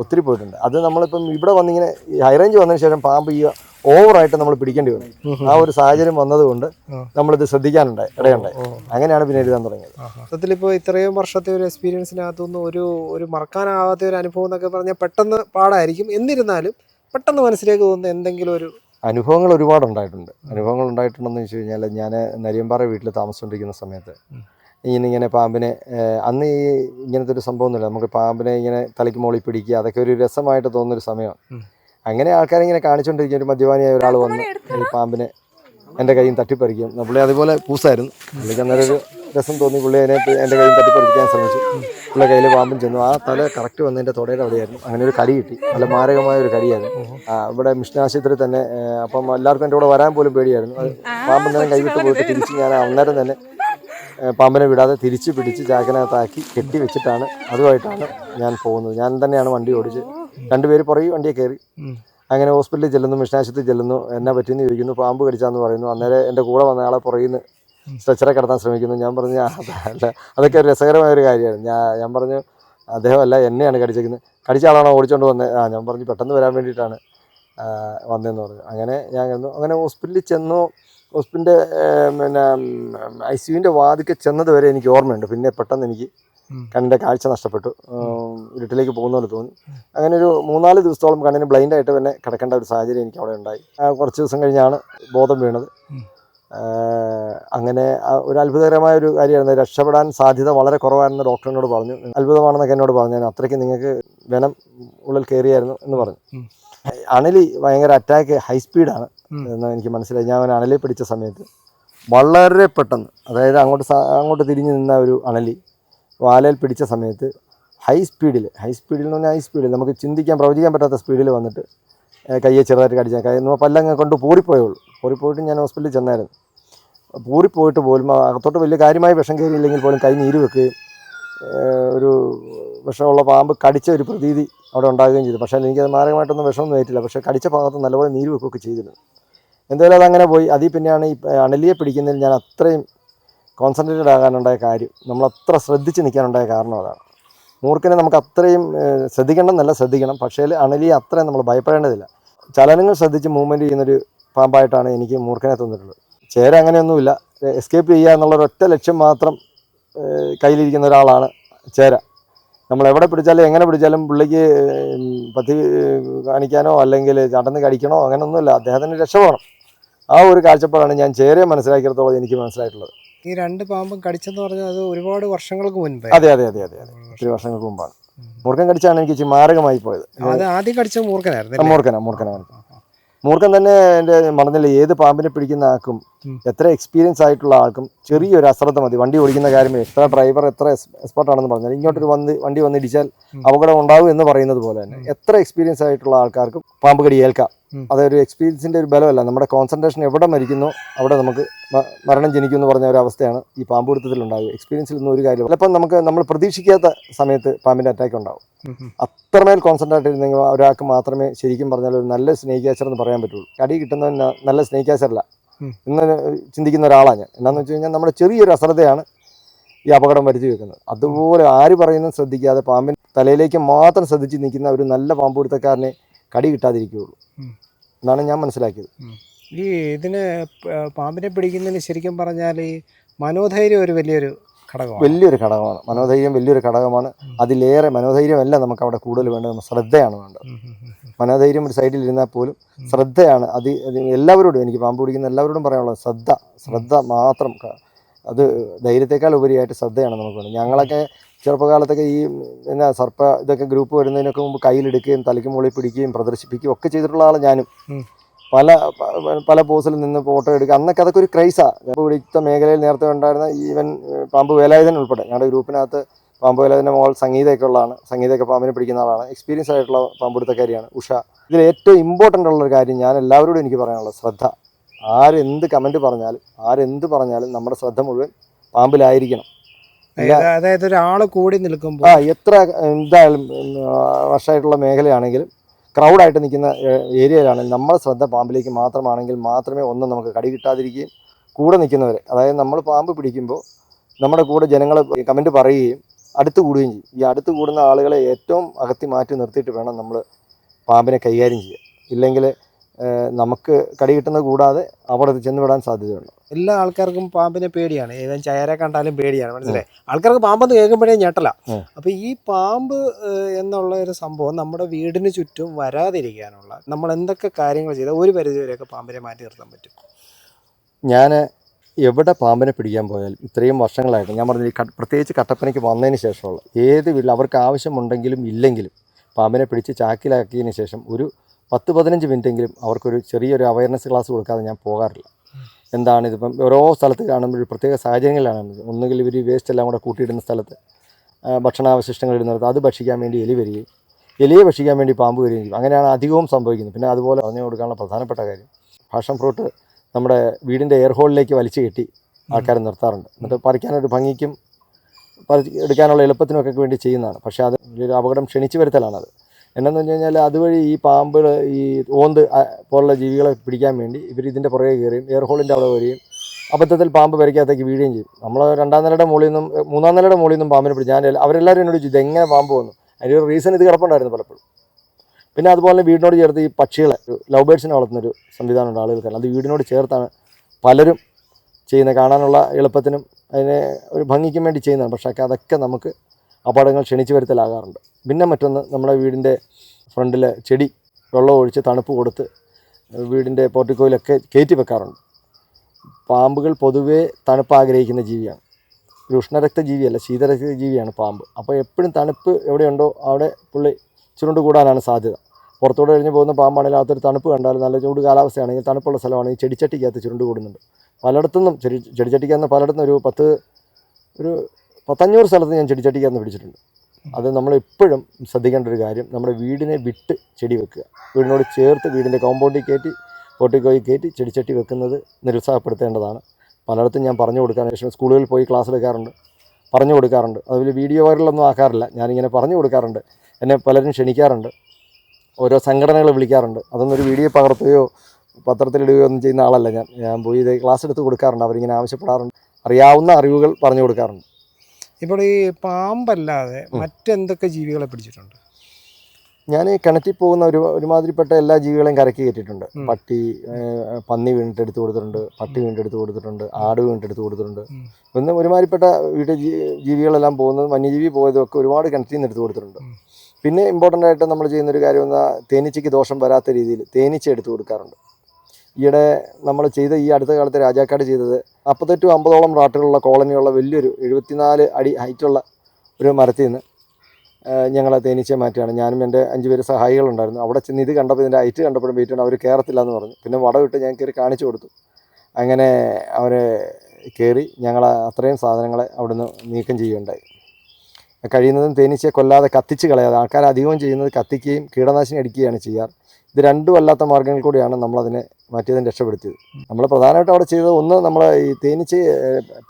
ഒത്തിരി പോയിട്ടുണ്ട്. അത് നമ്മളിപ്പം ഇവിടെ വന്നിങ്ങനെ ഹൈറേഞ്ച് വന്നതിന് ശേഷം പാമ്പ് ഈ ഓവറായിട്ട് നമ്മൾ പിടിക്കേണ്ടി വന്നു. ആ ഒരു സാഹചര്യം വന്നതുകൊണ്ട്. നമ്മളിത് ശ്രദ്ധിക്കാനുണ്ടായി ഇടയുണ്ടായി. അങ്ങനെയാണ് പിന്നെ എഴുതാൻ തുടങ്ങിയത്. മൊത്തത്തിൽ ഇപ്പോൾ ഇത്രയും വർഷത്തെ ഒരു എക്സ്പീരിയൻസിനകത്തുനിന്ന് ഒരു ഒരു മറക്കാനാവാത്ത ഒരു അനുഭവം എന്നൊക്കെ പറഞ്ഞാൽ പെട്ടെന്ന് പാടായിരിക്കും. എന്നിരുന്നാലും പെട്ടെന്ന് മനസ്സിലേക്ക് തോന്നുന്ന എന്തെങ്കിലും ഒരു അനുഭവങ്ങൾ ഒരുപാട് ഉണ്ടായിട്ടുണ്ട് അനുഭവങ്ങൾ ഉണ്ടായിട്ടുണ്ടെന്ന് വെച്ച് കഴിഞ്ഞാൽ ഞാൻ നരിയമ്പാറ വീട്ടിൽ താമസിച്ചുകൊണ്ടിരിക്കുന്ന സമയത്ത്. ഇങ്ങനെ ഇങ്ങനെ പാമ്പിനെ അന്ന് ഈ ഇങ്ങനത്തെ ഒരു സംഭവമൊന്നുമില്ല നമുക്ക് പാമ്പിനെ ഇങ്ങനെ തലയ്ക്ക് മോളി പിടിക്കുക അതൊക്കെ ഒരു രസമായിട്ട് തോന്നുന്നൊരു സമയമാണ് അങ്ങനെ ആൾക്കാരെ ഇങ്ങനെ കാണിച്ചുകൊണ്ടിരിക്കുന്ന ഒരു മദ്യപാനിയായ ഒരാൾ വന്ന് ഈ പാമ്പിനെ എന്റെ കയ്യിൽ തട്ടിപ്പറിക്കും. പുള്ളി അതുപോലെ പൂസായിരുന്നു പുള്ളിക്ക് അന്നേരം ഒരു രസം തോന്നി പുള്ളി അതിനെ എന്റെ കയ്യിൽ തട്ടിപ്പറിക്കാൻ ശ്രമിച്ചു. പുള്ളി കയ്യിൽ പാമ്പും ചെന്നു. ആ തല കറക്റ്റ് വന്ന് എന്റെ തുടയുടെ അവിടെയായിരുന്നു. അങ്ങനെ ഒരു കടി കിട്ടി. നല്ല മാരകമായ ഒരു കടിയായിരുന്നു. ആ, ഇവിടെ മിഷൻ ആശുപത്രി തന്നെ അപ്പം എല്ലാവർക്കും എന്റെ കൂടെ വരാൻ പോലും പേടിയായിരുന്നു. അത് പാമ്പ് നേരം കൈവിട്ട് പോയിട്ട് തിരിച്ച് ഞാൻ അന്നേരം തന്നെ പാമ്പിനെ വിടാതെ തിരിച്ച് പിടിച്ച് ചാക്കിനകത്താക്കി കെട്ടി വെച്ചിട്ടാണ് അതുമായിട്ടാണ് ഞാൻ പോകുന്നത്. ഞാൻ തന്നെയാണ് വണ്ടി ഓടിച്ച് രണ്ടുപേര് പുറകെ വണ്ടിയെ കയറി. അങ്ങനെ ഹോസ്പിറ്റലിൽ ചെല്ലുന്നു മിഷനാശുപത്രി ചെല്ലുന്നു എന്നെ പറ്റിയെന്ന് ചോദിക്കുന്നു പാമ്പ് കടിച്ചാന്ന് പറയുന്നു. അന്നേരം എന്റെ കൂടെ വന്ന ആളെ പുറകിൽ നിന്ന് സ്ട്രെച്ചറെ കിടത്താൻ ശ്രമിക്കുന്നു. ഞാൻ പറഞ്ഞു അല്ല അതൊക്കെ ഒരു രസകരമായ ഒരു കാര്യമാണ്. ഞാൻ ഞാൻ പറഞ്ഞു അദ്ദേഹം അല്ല എന്നെയാണ് കടിച്ചേക്കുന്നത്. കടിച്ച ആളാണോ ഓടിച്ചുകൊണ്ട് വന്നത് ആ ഞാൻ പറഞ്ഞു പെട്ടെന്ന് വരാൻ വേണ്ടിയിട്ടാണ് വന്നതെന്ന് പറഞ്ഞു. അങ്ങനെ ഞാൻ അങ്ങനെ ഹോസ്പിറ്റലിൽ ചെന്നു. ഹോസ്പിറ്റലിന്റെ പിന്നെ ഐ സിയുവിന്റെ വാതിക്കെ ചെന്നത് വരെ എനിക്ക് ഓർമ്മയുണ്ട്. പിന്നെ പെട്ടെന്ന് എനിക്ക്. കണ്ണിന്റെ കാഴ്ച നഷ്ടപ്പെട്ടു. വീട്ടിലേക്ക് ഇരുട്ടിലേക്ക് പോകുന്ന പോലെ തോന്നി. അങ്ങനെ ഒരു മൂന്നാൽ ദിവസത്തോളം കണ്ണിന് ബ്ലൈൻഡായിട്ട് തന്നെ കിടക്കേണ്ട ഒരു സാഹചര്യം എനിക്ക് അവിടെ ഉണ്ടായി. കുറച്ച് ദിവസം കഴിഞ്ഞാണ് ബോധം വീണത്. അങ്ങനെ ഒരു അത്ഭുതകരമായ ഒരു കാര്യമായിരുന്നു. രക്ഷപ്പെടാൻ സാധ്യത വളരെ കുറവാണെന്ന് ഡോക്ടറിനോട് പറഞ്ഞു. അത്ഭുതമാണെന്നൊക്കെ എന്നോട് പറഞ്ഞു. ഞാൻ അത്രയ്ക്ക് നിങ്ങൾക്ക് വെനം ഉള്ളിൽ കയറിയായിരുന്നു എന്ന് പറഞ്ഞു. അണലി ഭയങ്കര അറ്റാക്ക് ഹൈ സ്പീഡാണ്. എന്ന് എനിക്ക് മനസ്സിലായി. ഞാൻ അവൻ അണലി പിടിച്ച സമയത്ത് വളരെ പെട്ടെന്ന് അതായത് അങ്ങോട്ട് അങ്ങോട്ട് തിരിഞ്ഞു നിന്ന ഒരു അണലി വാലയിൽ പിടിച്ച സമയത്ത് ഹൈ സ്പീഡിൽ ഹൈ സ്പീഡിൽ എന്ന് പറഞ്ഞാൽ ഹൈ സ്പീഡിൽ നമുക്ക് ചിന്തിക്കാൻ പ്രവചിക്കാൻ പറ്റാത്ത സ്പീഡിൽ വന്നിട്ട് കയ്യെ ചെറുതായിട്ട് കടിച്ചാൽ കൈ നമ്മൾ പല്ലങ്ങ് കൊണ്ട് പൂറിപ്പോയുള്ളൂ. പൂറിപ്പോയിട്ട് ഞാൻ ഹോസ്പിറ്റലിൽ ചെന്നായിരുന്നു. പൂറിപ്പോയിട്ട് പോലും അകത്തോട്ട് വലിയ കാര്യമായി വിഷം കയറിയില്ലെങ്കിൽ പോലും കൈ നീര് വെക്കുകയും ഒരു വിഷമുള്ള പാമ്പ് കടിച്ച ഒരു പ്രതീതി അവിടെ ഉണ്ടാകുകയും ചെയ്തു. പക്ഷേ എനിക്കത് മാരകമായിട്ടൊന്നും വിഷമൊന്നും ഏറ്റില്ല. പക്ഷേ കടിച്ച ഭാഗത്ത് നല്ലപോലെ നീര് വെക്കുകയൊക്കെ ചെയ്തിരുന്നു. എന്തായാലും അതങ്ങനെ പോയി. അതിൽ പിന്നെയാണ് ഈ അണലിയെ പിടിക്കുന്നതിൽ ഞാൻ അത്രയും കോൺസെൻട്രേറ്റഡ് ആകാനുണ്ടായ കാര്യം. നമ്മളത്ര ശ്രദ്ധിച്ച് നിൽക്കാനുണ്ടായ കാരണം അതാണ്. മൂർഖനെ നമുക്ക് അത്രയും ശ്രദ്ധിക്കണം നല്ല ശ്രദ്ധിക്കണം. പക്ഷേ അണലിയെ അത്രയും നമ്മൾ ഭയപ്പെടേണ്ടതില്ല. ചലനങ്ങൾ ശ്രദ്ധിച്ച് മൂവ്മെന്റ് ചെയ്യുന്നൊരു പാമ്പായിട്ടാണ് എനിക്ക് മൂർഖനെ തന്നിട്ടുള്ളത്. ചേര അങ്ങനെയൊന്നുമില്ല. എസ്കേപ്പ് ചെയ്യുക എന്നുള്ളൊരൊറ്റ ലക്ഷ്യം മാത്രം കയ്യിലിരിക്കുന്ന ഒരാളാണ് ചേര. നമ്മൾ എവിടെ പിടിച്ചാലും എങ്ങനെ പിടിച്ചാലും പുള്ളിക്ക് പത്തി കാണിക്കാനോ അല്ലെങ്കിൽ ചടന്ന് കടിക്കണോ അങ്ങനെയൊന്നുമില്ല അദ്ദേഹത്തിന് രക്ഷപ്പെടണം ആ ഒരു കാഴ്ചപ്പാടാണ് ഞാൻ ചേരയെ മനസ്സിലാക്കിയിടത്തോളം എനിക്ക് മനസ്സിലായിട്ടുള്ളത്. ഈ രണ്ട് പാമ്പും കടിച്ചെന്ന് പറഞ്ഞാൽ അത് ഒരുപാട് വർഷങ്ങൾക്ക് മുൻപ്? അതെ അതെ അതെ അതെ അതെ. ഒത്തിരി വർഷങ്ങൾക്ക് മുമ്പാണ്. മൂർഖൻ കടിച്ചാണ് എനിക്ക് മാരകമായി പോയത്. അത് ആദ്യം കടിച്ച മൂർഖനായിരുന്നു? മൂർഖനാ മൂർഖനാണ് മൂർഖൻ തന്നെ എന്റെ മറന്നില്ല ഏത് പാമ്പിനെ പിടിക്കുന്ന ആൾക്കും എത്ര എക്സ്പീരിയൻസ് ആയിട്ടുള്ള ആൾക്കും ചെറിയൊരു അശ്രദ്ധ മതി. വണ്ടി ഓടിക്കുന്ന കാര്യമേ എത്ര ഡ്രൈവർ എത്ര എക്സ്പെർട്ട് ആണെന്ന് പറഞ്ഞാൽ ഇങ്ങോട്ടൊരു വന്ന് വണ്ടി വന്നിടിച്ചാൽ അപകടം ഉണ്ടാവും എന്ന് പറയുന്നത് പോലെ തന്നെ. എത്ര എക്സ്പീരിയൻസ് ആയിട്ടുള്ള ആൾക്കാർക്കും പാമ്പ് കടി ഏൽക്കാം. അതൊരു എക്സ്പീരിയൻസിന്റെ ഒരു ബലമല്ല. നമ്മുടെ കോൺസെൻട്രേഷൻ എവിടെ മരിക്കുന്നു അവിടെ നമുക്ക് മരണം ജനിക്കുന്നു എന്ന് പറഞ്ഞ ഒരു അവസ്ഥയാണ് ഈ പാമ്പ് ഉണ്ടാവുക ഉണ്ടാകുക എക്സ്പീരിയൻസിൽ ഒന്നും ഒരു കാര്യം ചിലപ്പോൾ നമുക്ക് നമ്മൾ പ്രതീക്ഷിക്കാത്ത സമയത്ത് പാമ്പിന്റെ അറ്റാക്ക് ഉണ്ടാവും. അത്രമേൽ കോൺസെൻട്രേറ്റ് ഇരുന്നെങ്കിൽ ഒരാൾക്ക് മാത്രമേ ശരിക്കും പറഞ്ഞാൽ ഒരു നല്ല സ്നേഹിക്കാച്ചർ ക്യാച്ചർ എന്ന് പറയാൻ പറ്റുള്ളൂ. കടി കിട്ടുന്ന നല്ല സ്നേഹിക്കാച്ചറല്ല എന്ന് ചിന്തിക്കുന്ന ഒരാളാണ് ഞാൻ. എന്നാന്ന് വെച്ച് കഴിഞ്ഞാൽ നമ്മുടെ ചെറിയൊരു അശ്രദ്ധയാണ് ഈ അപകടം വരുത്തി വെക്കുന്നത്. അതുപോലെ ആര് പറയുന്നതും ശ്രദ്ധിക്കാതെ പാമ്പിൻ തലയിലേക്ക് മാത്രം ശ്രദ്ധിച്ച് നിൽക്കുന്ന ഒരു നല്ല പാമ്പ് പിടുത്തക്കാരനെ കടി കിട്ടാതിരിക്കുകയുള്ളൂ. എന്നാണ് ഞാൻ മനസ്സിലാക്കിയത്. ഈ ഇതിന് പാമ്പിനെ പിടിക്കുന്നതിന് ശരിക്കും പറഞ്ഞാൽ ഈ മനോധൈര്യം ഒരു വലിയൊരു ഘടകമാണ്. വലിയൊരു ഘടകമാണ്. മനോധൈര്യം വലിയൊരു ഘടകമാണ്. അതിലേറെ മനോധൈര്യമല്ല നമുക്ക് അവിടെ കൂടുതൽ വേണ്ടത്. നമ്മൾ ശ്രദ്ധയാണ് വേണ്ടത്. മനോധൈര്യം ഒരു സൈഡിൽ ഇരുന്നാൽ പോലും ശ്രദ്ധയാണ്. അത് അത് എല്ലാവരോടും എനിക്ക് പാമ്പ് പിടിക്കുന്ന എല്ലാവരോടും പറയാനുള്ളത് ശ്രദ്ധ. ശ്രദ്ധ മാത്രം അത് ധൈര്യത്തെക്കാൾ ഉപരിയായിട്ട് ശ്രദ്ധയാണ് നമുക്ക് വേണ്ടത്. ഞങ്ങളൊക്കെ ചെറുപ്പകാലത്തൊക്കെ ഈ എന്നാ സർപ്പ ഇതൊക്കെ ഗ്രൂപ്പ് വരുന്നതിനൊക്കെ മുമ്പ് കയ്യിലെടുക്കുകയും തലയ്ക്ക് മുകളിൽ പിടിക്കുകയും പ്രദർശിപ്പിക്കുകയും ഒക്കെ ചെയ്തിട്ടുള്ള ആൾ ഞാനും. പല പല പോസിൽ നിന്ന് ഫോട്ടോ എടുക്കുക. അന്നൊക്കെ അതൊക്കെ ഒരു ക്രൈസാണ് പിടിച്ച മേഖലയിൽ നേരത്തെ ഉണ്ടായിരുന്ന ഈവൻ പാമ്പ് വേലായുധൻ ഉൾപ്പെടെ. ഞങ്ങളുടെ ഗ്രൂപ്പിനകത്ത് പാമ്പ് വേലായുധന്റെ മോൾ സംഗീതമൊക്കെ ഉള്ളതാണ് സംഗീതമൊക്കെ പാമ്പിനെ പിടിക്കുന്ന ആളാണ്. എക്സ്പീരിയൻസ് ആയിട്ടുള്ള പാമ്പെടുത്തക്കാരിയാണ് ഉഷ. ഇതിൽ ഏറ്റവും ഇമ്പോർട്ടന്റ് ഉള്ളൊരു കാര്യം ഞാൻ എല്ലാവരോടും എനിക്ക് പറയാനുള്ള ശ്രദ്ധ. ആരെന്ത് കമന്റ് പറഞ്ഞാലും ആരെന്ത് പറഞ്ഞാലും നമ്മുടെ ശ്രദ്ധ മുഴുവൻ പാമ്പിലായിരിക്കണം. അതായത് ഒരാൾ കൂടി നിൽക്കുമ്പോൾ ആ എത്ര എന്തായാലും വർഷമായിട്ടുള്ള മേഖലയാണെങ്കിലും ക്രൗഡായിട്ട് നിൽക്കുന്ന ഏരിയയിലാണെങ്കിൽ നമ്മുടെ ശ്രദ്ധ പാമ്പിലേക്ക് മാത്രമാണെങ്കിൽ മാത്രമേ ഒന്നും നമുക്ക് കടി കിട്ടാതിരിക്കുകയും കൂടെ നിൽക്കുന്നവർ അതായത് നമ്മൾ പാമ്പ് പിടിക്കുമ്പോൾ നമ്മുടെ കൂടെ ജനങ്ങൾ കമന്റ് പറയുകയും അടുത്ത് കൂടുകയും ചെയ്യും. ഈ അടുത്ത് കൂടുന്ന ആളുകളെ ഏറ്റവും അകത്തി മാറ്റി നിർത്തിയിട്ട് വേണം നമ്മൾ പാമ്പിനെ കൈകാര്യം ചെയ്യാൻ. ഇല്ലെങ്കിൽ നമുക്ക് കടി കിട്ടുന്നത് കൂടാതെ അവിടെ ചെന്ന് വിടാൻ സാധ്യതയുണ്ട്. എല്ലാ ആൾക്കാർക്കും പാമ്പിനെ പേടിയാണ്. ഏവൻ ചയരെ കണ്ടാലും പേടിയാണ്. മനസ്സിലായി? ആൾക്കാർക്ക് പാമ്പെന്ന് കേൾക്കുമ്പോഴേ ഞെട്ടല. അപ്പോൾ അപ്പൊ ഈ പാമ്പ് എന്നുള്ള ഒരു സംഭവം നമ്മുടെ വീടിന് ചുറ്റും വരാതിരിക്കാനുള്ള നമ്മൾ എന്തൊക്കെ കാര്യങ്ങൾ ചെയ്താൽ ഒരു പരിധി വരെയൊക്കെ പാമ്പിനെ മാറ്റി നിർത്താൻ പറ്റും? ഞാൻ എവിടെ പാമ്പിനെ പിടിക്കാൻ പോയാലും ഇത്രയും വർഷങ്ങളായിട്ട് ഞാൻ പറഞ്ഞു പ്രത്യേകിച്ച് കട്ടപ്പനയ്ക്ക് വന്നതിന് ശേഷമുള്ള ഏത് വീട്ടിൽ അവർക്ക് ആവശ്യമുണ്ടെങ്കിലും ഇല്ലെങ്കിലും പാമ്പിനെ പിടിച്ച് ചാക്കിലാക്കിയതിന് ശേഷം ഒരു പത്ത് പതിനഞ്ച് മിനിറ്റെങ്കിലും അവർക്കൊരു ചെറിയൊരു അവയർനെസ് ക്ലാസ് കൊടുക്കാതെ ഞാൻ പോകാറില്ല. എന്താണ് ഇതിപ്പം ഓരോ സ്ഥലത്ത് കാണുമ്പോൾ ഒരു പ്രത്യേക സാഹചര്യങ്ങളിലാണ്. ഒന്നുകിൽ ഇവർ വേസ്റ്റ് എല്ലാം കൂടെ കൂട്ടിയിടുന്ന സ്ഥലത്ത് ഭക്ഷണാവശിഷ്ടങ്ങൾ ഇടുന്നിടത്ത് അത് ഭക്ഷിക്കാൻ വേണ്ടി എലി വരികയും എലിയെ ഭക്ഷിക്കാൻ വേണ്ടി പാമ്പ് വരികയും ചെയ്യും. അങ്ങനെയാണ് അധികവും സംഭവിക്കുന്നത്. പിന്നെ അതുപോലെ പറഞ്ഞു കൊടുക്കാനുള്ള പ്രധാനപ്പെട്ട കാര്യം പാഷൻ ഫ്രൂട്ട് നമ്മുടെ വീടിന്റെ എയർ ഹോളിലേക്ക് വലിച്ചു കെട്ടി ആൾക്കാർ നിർത്താറുണ്ട്. എന്നിട്ട് പറിക്കാനൊരു ഭംഗിക്കും എടുക്കാനുള്ള എളുപ്പത്തിനൊക്കെ വേണ്ടി ചെയ്യുന്നതാണ്. പക്ഷേ അത് വലിയൊരു അപകടം ക്ഷണിച്ചു വരുത്തലാണത്. എന്നു വെച്ച് കഴിഞ്ഞാൽ അതുവഴി ഈ പാമ്പ് ഈ ഓന്ത് പോലുള്ള ജീവികളെ പിടിക്കാൻ വേണ്ടി ഇവർ ഇതിന്റെ പുറകെ കയറിയും എയർ ഹോളിന്റെ അവിടെ വരികയും അബദ്ധത്തിൽ പാമ്പ് പരിക്കകത്തേക്ക് വീഴുകയും ചെയ്യും. നമ്മൾ രണ്ടാം നിലയുടെ മുകളിൽ നിന്നും മൂന്നാം നിലയുടെ മുകളിൽ നിന്നും പാമ്പിനെ പിടിച്ചു ഞാൻ അവരെല്ലാവരും എന്നോട് ചോദിച്ചു ഇതെങ്ങനെ പാമ്പ് വന്നു? അതിന്റെ ഒരു റീസൺ ഇത് കിടപ്പുണ്ടായിരുന്നു പലപ്പോഴും. പിന്നെ അതുപോലെ വീടിനോട് ചേർത്ത് ഈ പക്ഷികളെ ലവ് ബേഡ്സിനെ വളർത്തുന്നൊരു സംവിധാനമുണ്ട് ആളുകൾക്ക്. അത് വീടിനോട് ചേർത്താണ് പലരും ചെയ്യുന്നത്. കാണാനുള്ള എളുപ്പത്തിനും അതിനെ ഒരു ഭംഗിക്കും വേണ്ടി ചെയ്യുന്നതാണ്. പക്ഷേ അതൊക്കെ നമുക്ക് അപകടങ്ങൾ ക്ഷണിച്ചു വരുത്തലാകാറുണ്ട്. പിന്നെ മറ്റൊന്ന് നമ്മുടെ വീടിന്റെ ഫ്രണ്ടിൽ ചെടി വെള്ളം ഒഴിച്ച് തണുപ്പ് കൊടുത്ത് വീടിന്റെ പോർട്ടിക്കോയിലൊക്കെ കയറ്റി വെക്കാറുണ്ട്. പാമ്പുകൾ പൊതുവേ തണുപ്പ് ആഗ്രഹിക്കുന്ന ജീവിയാണ്. ഒരു ഉഷ്ണരക്ത ജീവിയല്ല ശീതരക്ത ജീവിയാണ് പാമ്പ്. അപ്പോൾ എപ്പോഴും തണുപ്പ് എവിടെയുണ്ടോ അവിടെ പുള്ളി ചുരുണ്ട് കൂടാനാണ് സാധ്യത. പുറത്തോടെ കഴിഞ്ഞ് പോകുന്ന പാമ്പാണെങ്കിൽ അകത്തൊരു തണുപ്പ് കണ്ടാൽ നല്ല ചൂട് കാലാവസ്ഥയാണെങ്കിൽ തണുപ്പുള്ള സ്ഥലമാണെങ്കിൽ ചെടിച്ചട്ടിക്കകത്ത് ചുരുണ്ട് കൂടുന്നുണ്ട്. പലയിടത്തുനിന്നും ചെടി ചെടിച്ചട്ടിക്കകത്ത് പലയിടത്തും ഒരു പത്ത് ഒരു പത്തഞ്ഞൂറ് സ്ഥലത്ത് ഞാൻ ചെടിച്ചട്ടിക്കകത്ത് പിടിച്ചിട്ടുണ്ട്. അത് നമ്മൾ എപ്പോഴും ശ്രദ്ധിക്കേണ്ട ഒരു കാര്യം നമ്മുടെ വീടിനെ വിട്ട് ചെടി വെക്കുക. വീടിനോട് ചേർത്ത് വീടിന്റെ കോമ്പൗണ്ടിൽ കയറ്റി പോട്ടിക്കോയി കയറ്റി ചെടിച്ചട്ടി വെക്കുന്നത് നിരുത്സാഹപ്പെടുത്തേണ്ടതാണ്. പലയിടത്തും ഞാൻ പറഞ്ഞു കൊടുക്കാൻ ശേഷം സ്കൂളുകളിൽ പോയി ക്ലാസ് എടുക്കാറുണ്ട്. പറഞ്ഞു കൊടുക്കാറുണ്ട്. അതുപോലെ വീഡിയോ വൈറലൊന്നും ആക്കാറില്ല. ഞാനിങ്ങനെ പറഞ്ഞു കൊടുക്കാറുണ്ട്. എന്നെ പലരും ക്ഷണിക്കാറുണ്ട്. ഓരോ സംഘടനകൾ വിളിക്കാറുണ്ട്. അതൊന്നും ഒരു വീഡിയോ പകർത്തുകയോ പത്രത്തിലിടുകയോ ഒന്നും ചെയ്യുന്ന ആളല്ല ഞാൻ. ഞാൻ പോയി ഇത് ക്ലാസ് എടുത്ത് കൊടുക്കാറുണ്ട്. അവരിങ്ങനെ ആവശ്യപ്പെടാറുണ്ട്. അറിയാവുന്ന അറിവുകൾ പറഞ്ഞു കൊടുക്കാറുണ്ട്. ഇപ്പോൾ ഈ പാമ്പല്ലാതെ മറ്റെന്തൊക്കെ ജീവികളെ പിടിച്ചിട്ടുണ്ട്? ഞാൻ കിണറ്റിൽ പോകുന്ന ഒരു ഒരുമാതിരിപ്പെട്ട എല്ലാ ജീവികളെയും കരക്കി കയറ്റിയിട്ടുണ്ട്. പട്ടി പന്നി വീണിട്ട് എടുത്തു കൊടുത്തിട്ടുണ്ട്. പട്ടി വീണ്ടെടുത്ത് എടുത്ത് കൊടുത്തിട്ടുണ്ട്. ആട് വീണിട്ട് എടുത്ത് കൊടുത്തിട്ടുണ്ട്. ഉം. പിന്നെ ഒരുമാതിരിപ്പെട്ട വീട്ടിൽ ജീവികളെല്ലാം പോകുന്നത് വന്യജീവി പോയതും ഒക്കെ ഒരുപാട് കിണറ്റിൽ നിന്ന് എടുത്ത് കൊടുത്തിട്ടുണ്ട് പിന്നെ ഇമ്പോർട്ടന്റ് ആയിട്ട് നമ്മൾ ചെയ്യുന്ന ഒരു കാര്യം എന്നാൽ തേനീച്ചയ്ക്ക് ദോഷം വരാത്ത രീതിയിൽ തേനീച്ച എടുത്ത് കൊടുക്കാറുണ്ട്. ഈയിടെ നമ്മൾ ചെയ്ത ഈ അടുത്ത കാലത്ത് രാജാക്കാട് ചെയ്തത് അപ്പത്തെട്ടു അമ്പതോളം റാട്ടുകളുള്ള കോളനിയുള്ള വലിയൊരു എഴുപത്തിനാല് അടി ഹൈറ്റുള്ള ഒരു മരത്തിൽ നിന്ന് ഞങ്ങൾ തേനീച്ച മാറ്റിയാണ് ഞാനും എന്റെ അഞ്ച് പേര് സഹായികളുണ്ടായിരുന്നു. അവിടെ ചെന്ന് ഇത് കണ്ടപ്പോൾ ഇതിന്റെ ഹൈറ്റ് കണ്ടപ്പോഴും വെയിറ്റ് അവർ കയറത്തില്ല എന്ന് പറഞ്ഞു. പിന്നെ വടവിട്ട് ഞാൻ കയറി കാണിച്ചു കൊടുത്തു. അങ്ങനെ അവർ കയറി ഞങ്ങൾ അത്രയും സാധനങ്ങളെ അവിടുന്ന് നീക്കം ചെയ്യുകയുണ്ടായി. കഴിയുന്നതും തേനീച്ച കൊല്ലാതെ കത്തിച്ച് കളയാതെ ആൾക്കാർ അധികവും ചെയ്യുന്നത് കത്തിക്കുകയും കീടനാശിനി അടിക്കുകയാണ് ചെയ്യാറ്. ഇത് രണ്ടും അല്ലാത്ത മാർഗങ്ങൾ കൂടിയാണ് നമ്മളതിനെ മാറ്റിയതിന് രക്ഷപ്പെടുത്തിയത്. നമ്മൾ പ്രധാനമായിട്ട് അവിടെ ചെയ്തത് ഒന്ന് നമ്മൾ ഈ തേനിച്ച്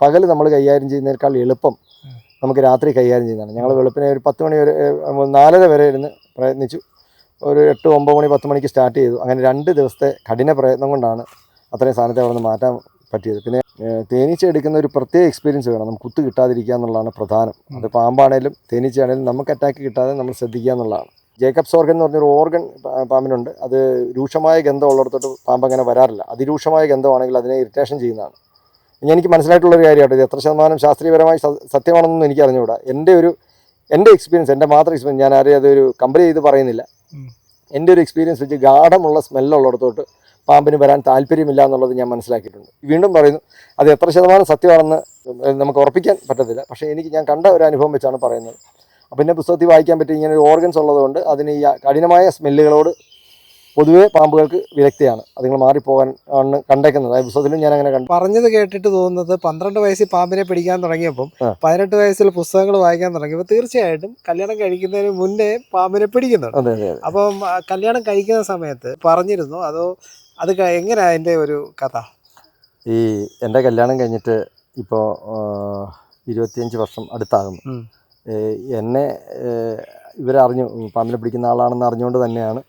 പകൽ നമ്മൾ കൈകാര്യം ചെയ്യുന്നതിനേക്കാൾ എളുപ്പം നമുക്ക് രാത്രി കൈകാര്യം ചെയ്യുന്നതാണ്. ഞങ്ങൾ വെളുപ്പിനെ ഒരു പത്ത് മണി വരെ നാലര വരെ ഇരുന്ന് പ്രയത്നിച്ചു. ഒരു എട്ട് ഒമ്പത് മണി പത്ത് മണിക്ക് സ്റ്റാർട്ട് ചെയ്തു. അങ്ങനെ രണ്ട് ദിവസത്തെ കഠിന പ്രയത്നം കൊണ്ടാണ് അത്രയും സാധനത്തെ അവിടെ നിന്ന് മാറ്റാൻ പറ്റിയത്. പിന്നെ തേനീച്ച എടുക്കുന്ന ഒരു പ്രത്യേക എക്സ്പീരിയൻസ് വേണം. നമുക്ക് കുത്ത് കിട്ടാതിരിക്കുക എന്നുള്ളതാണ് പ്രധാനം. അത് പാമ്പാണേലും തേനീച്ചയാണേലും നമുക്ക് അറ്റാക്ക് കിട്ടാതെ നമ്മൾ ശ്രദ്ധിക്കുക എന്നുള്ളതാണ്. ജേക്കബ്സ് ഓർഗൻ എന്ന് പറഞ്ഞൊരു ഓർഗൻ പാമ്പിനുണ്ട്. അത് രൂക്ഷമായ ഗന്ധം ഉള്ളിടത്തോട്ട് പാമ്പ് അങ്ങനെ വരാറില്ല. അതിരൂക്ഷമായ ഗന്ധമാണെങ്കിൽ അതിനെ ഇറിറ്റേഷൻ ചെയ്യുന്നതാണ്. ഇനി എനിക്ക് മനസ്സിലായിട്ടുള്ളൊരു കാര്യമായിട്ട് ഇത് എത്ര ശതമാനം ശാസ്ത്രീയപരമായി സത്യമാണെന്നൊന്നും എനിക്ക് അറിഞ്ഞുകൂടാ എന്റെ ഒരു എന്റെ എക്സ്പീരിയൻസ് എന്റെ മാത്രം എക്സ്പീരിയൻസ് ഞാൻ ആരെയും അതൊരു കമ്പനി ചെയ്ത് പറയുന്നില്ല. എന്റെ ഒരു എക്സ്പീരിയൻസ് വെച്ച് ഗാഠമുള്ള സ്മെല്ലുള്ളിടത്തോട്ട് പാമ്പിന് വരാൻ താല്പര്യമില്ല എന്നുള്ളത് ഞാൻ മനസ്സിലാക്കിയിട്ടുണ്ട്. വീണ്ടും പറയുന്നു അത് എത്ര ശതമാനം സത്യമാണെന്ന് നമുക്ക് ഉറപ്പിക്കാൻ പറ്റത്തില്ല. പക്ഷേ എനിക്ക് ഞാൻ കണ്ട ഒരു അനുഭവം വെച്ചാണ് പറയുന്നത്. പിന്നെ പുസ്തകത്തിൽ വായിക്കാൻ പറ്റും ഇങ്ങനെ ഒരു ഓർഗൻസ് ഉള്ളതുകൊണ്ട് അതിന് ഈ കഠിനമായ സ്മെല്ലുകളോട് പൊതുവേ പാമ്പുകൾക്ക് വിരക്തിയാണ്. അതുങ്ങൾ മാറിപ്പോകാൻ ആണ് കണ്ടേക്കുന്നത്. ആ പുസ്തകത്തിലും ഞാൻ അങ്ങനെ കണ്ടു പറഞ്ഞത് കേട്ടിട്ട് തോന്നുന്നത് പന്ത്രണ്ട് വയസ്സിൽ പാമ്പിനെ പിടിക്കാൻ തുടങ്ങിയപ്പം. പതിനെട്ട് വയസ്സിൽ പുസ്തകങ്ങൾ വായിക്കാൻ തുടങ്ങിയപ്പോൾ തീർച്ചയായിട്ടും കല്യാണം കഴിക്കുന്നതിന് മുന്നേ പാമ്പിനെ പിടിക്കുന്നുണ്ട്. അപ്പം കല്യാണം കഴിക്കുന്ന സമയത്ത് പറഞ്ഞിരുന്നു. അതോ അത് എങ്ങനെയാണ് അതിന്റെ ഒരു കഥ? ഈ എന്റെ കല്യാണം കഴിഞ്ഞിട്ട് ഇപ്പോൾ ഇരുപത്തിയഞ്ച് വർഷം അടുത്താകുന്നു. എന്നെ ഇവരറിഞ്ഞു. പാമ്പിനെ പിടിക്കുന്ന ആളാണെന്ന് അറിഞ്ഞുകൊണ്ട് തന്നെയാണ്.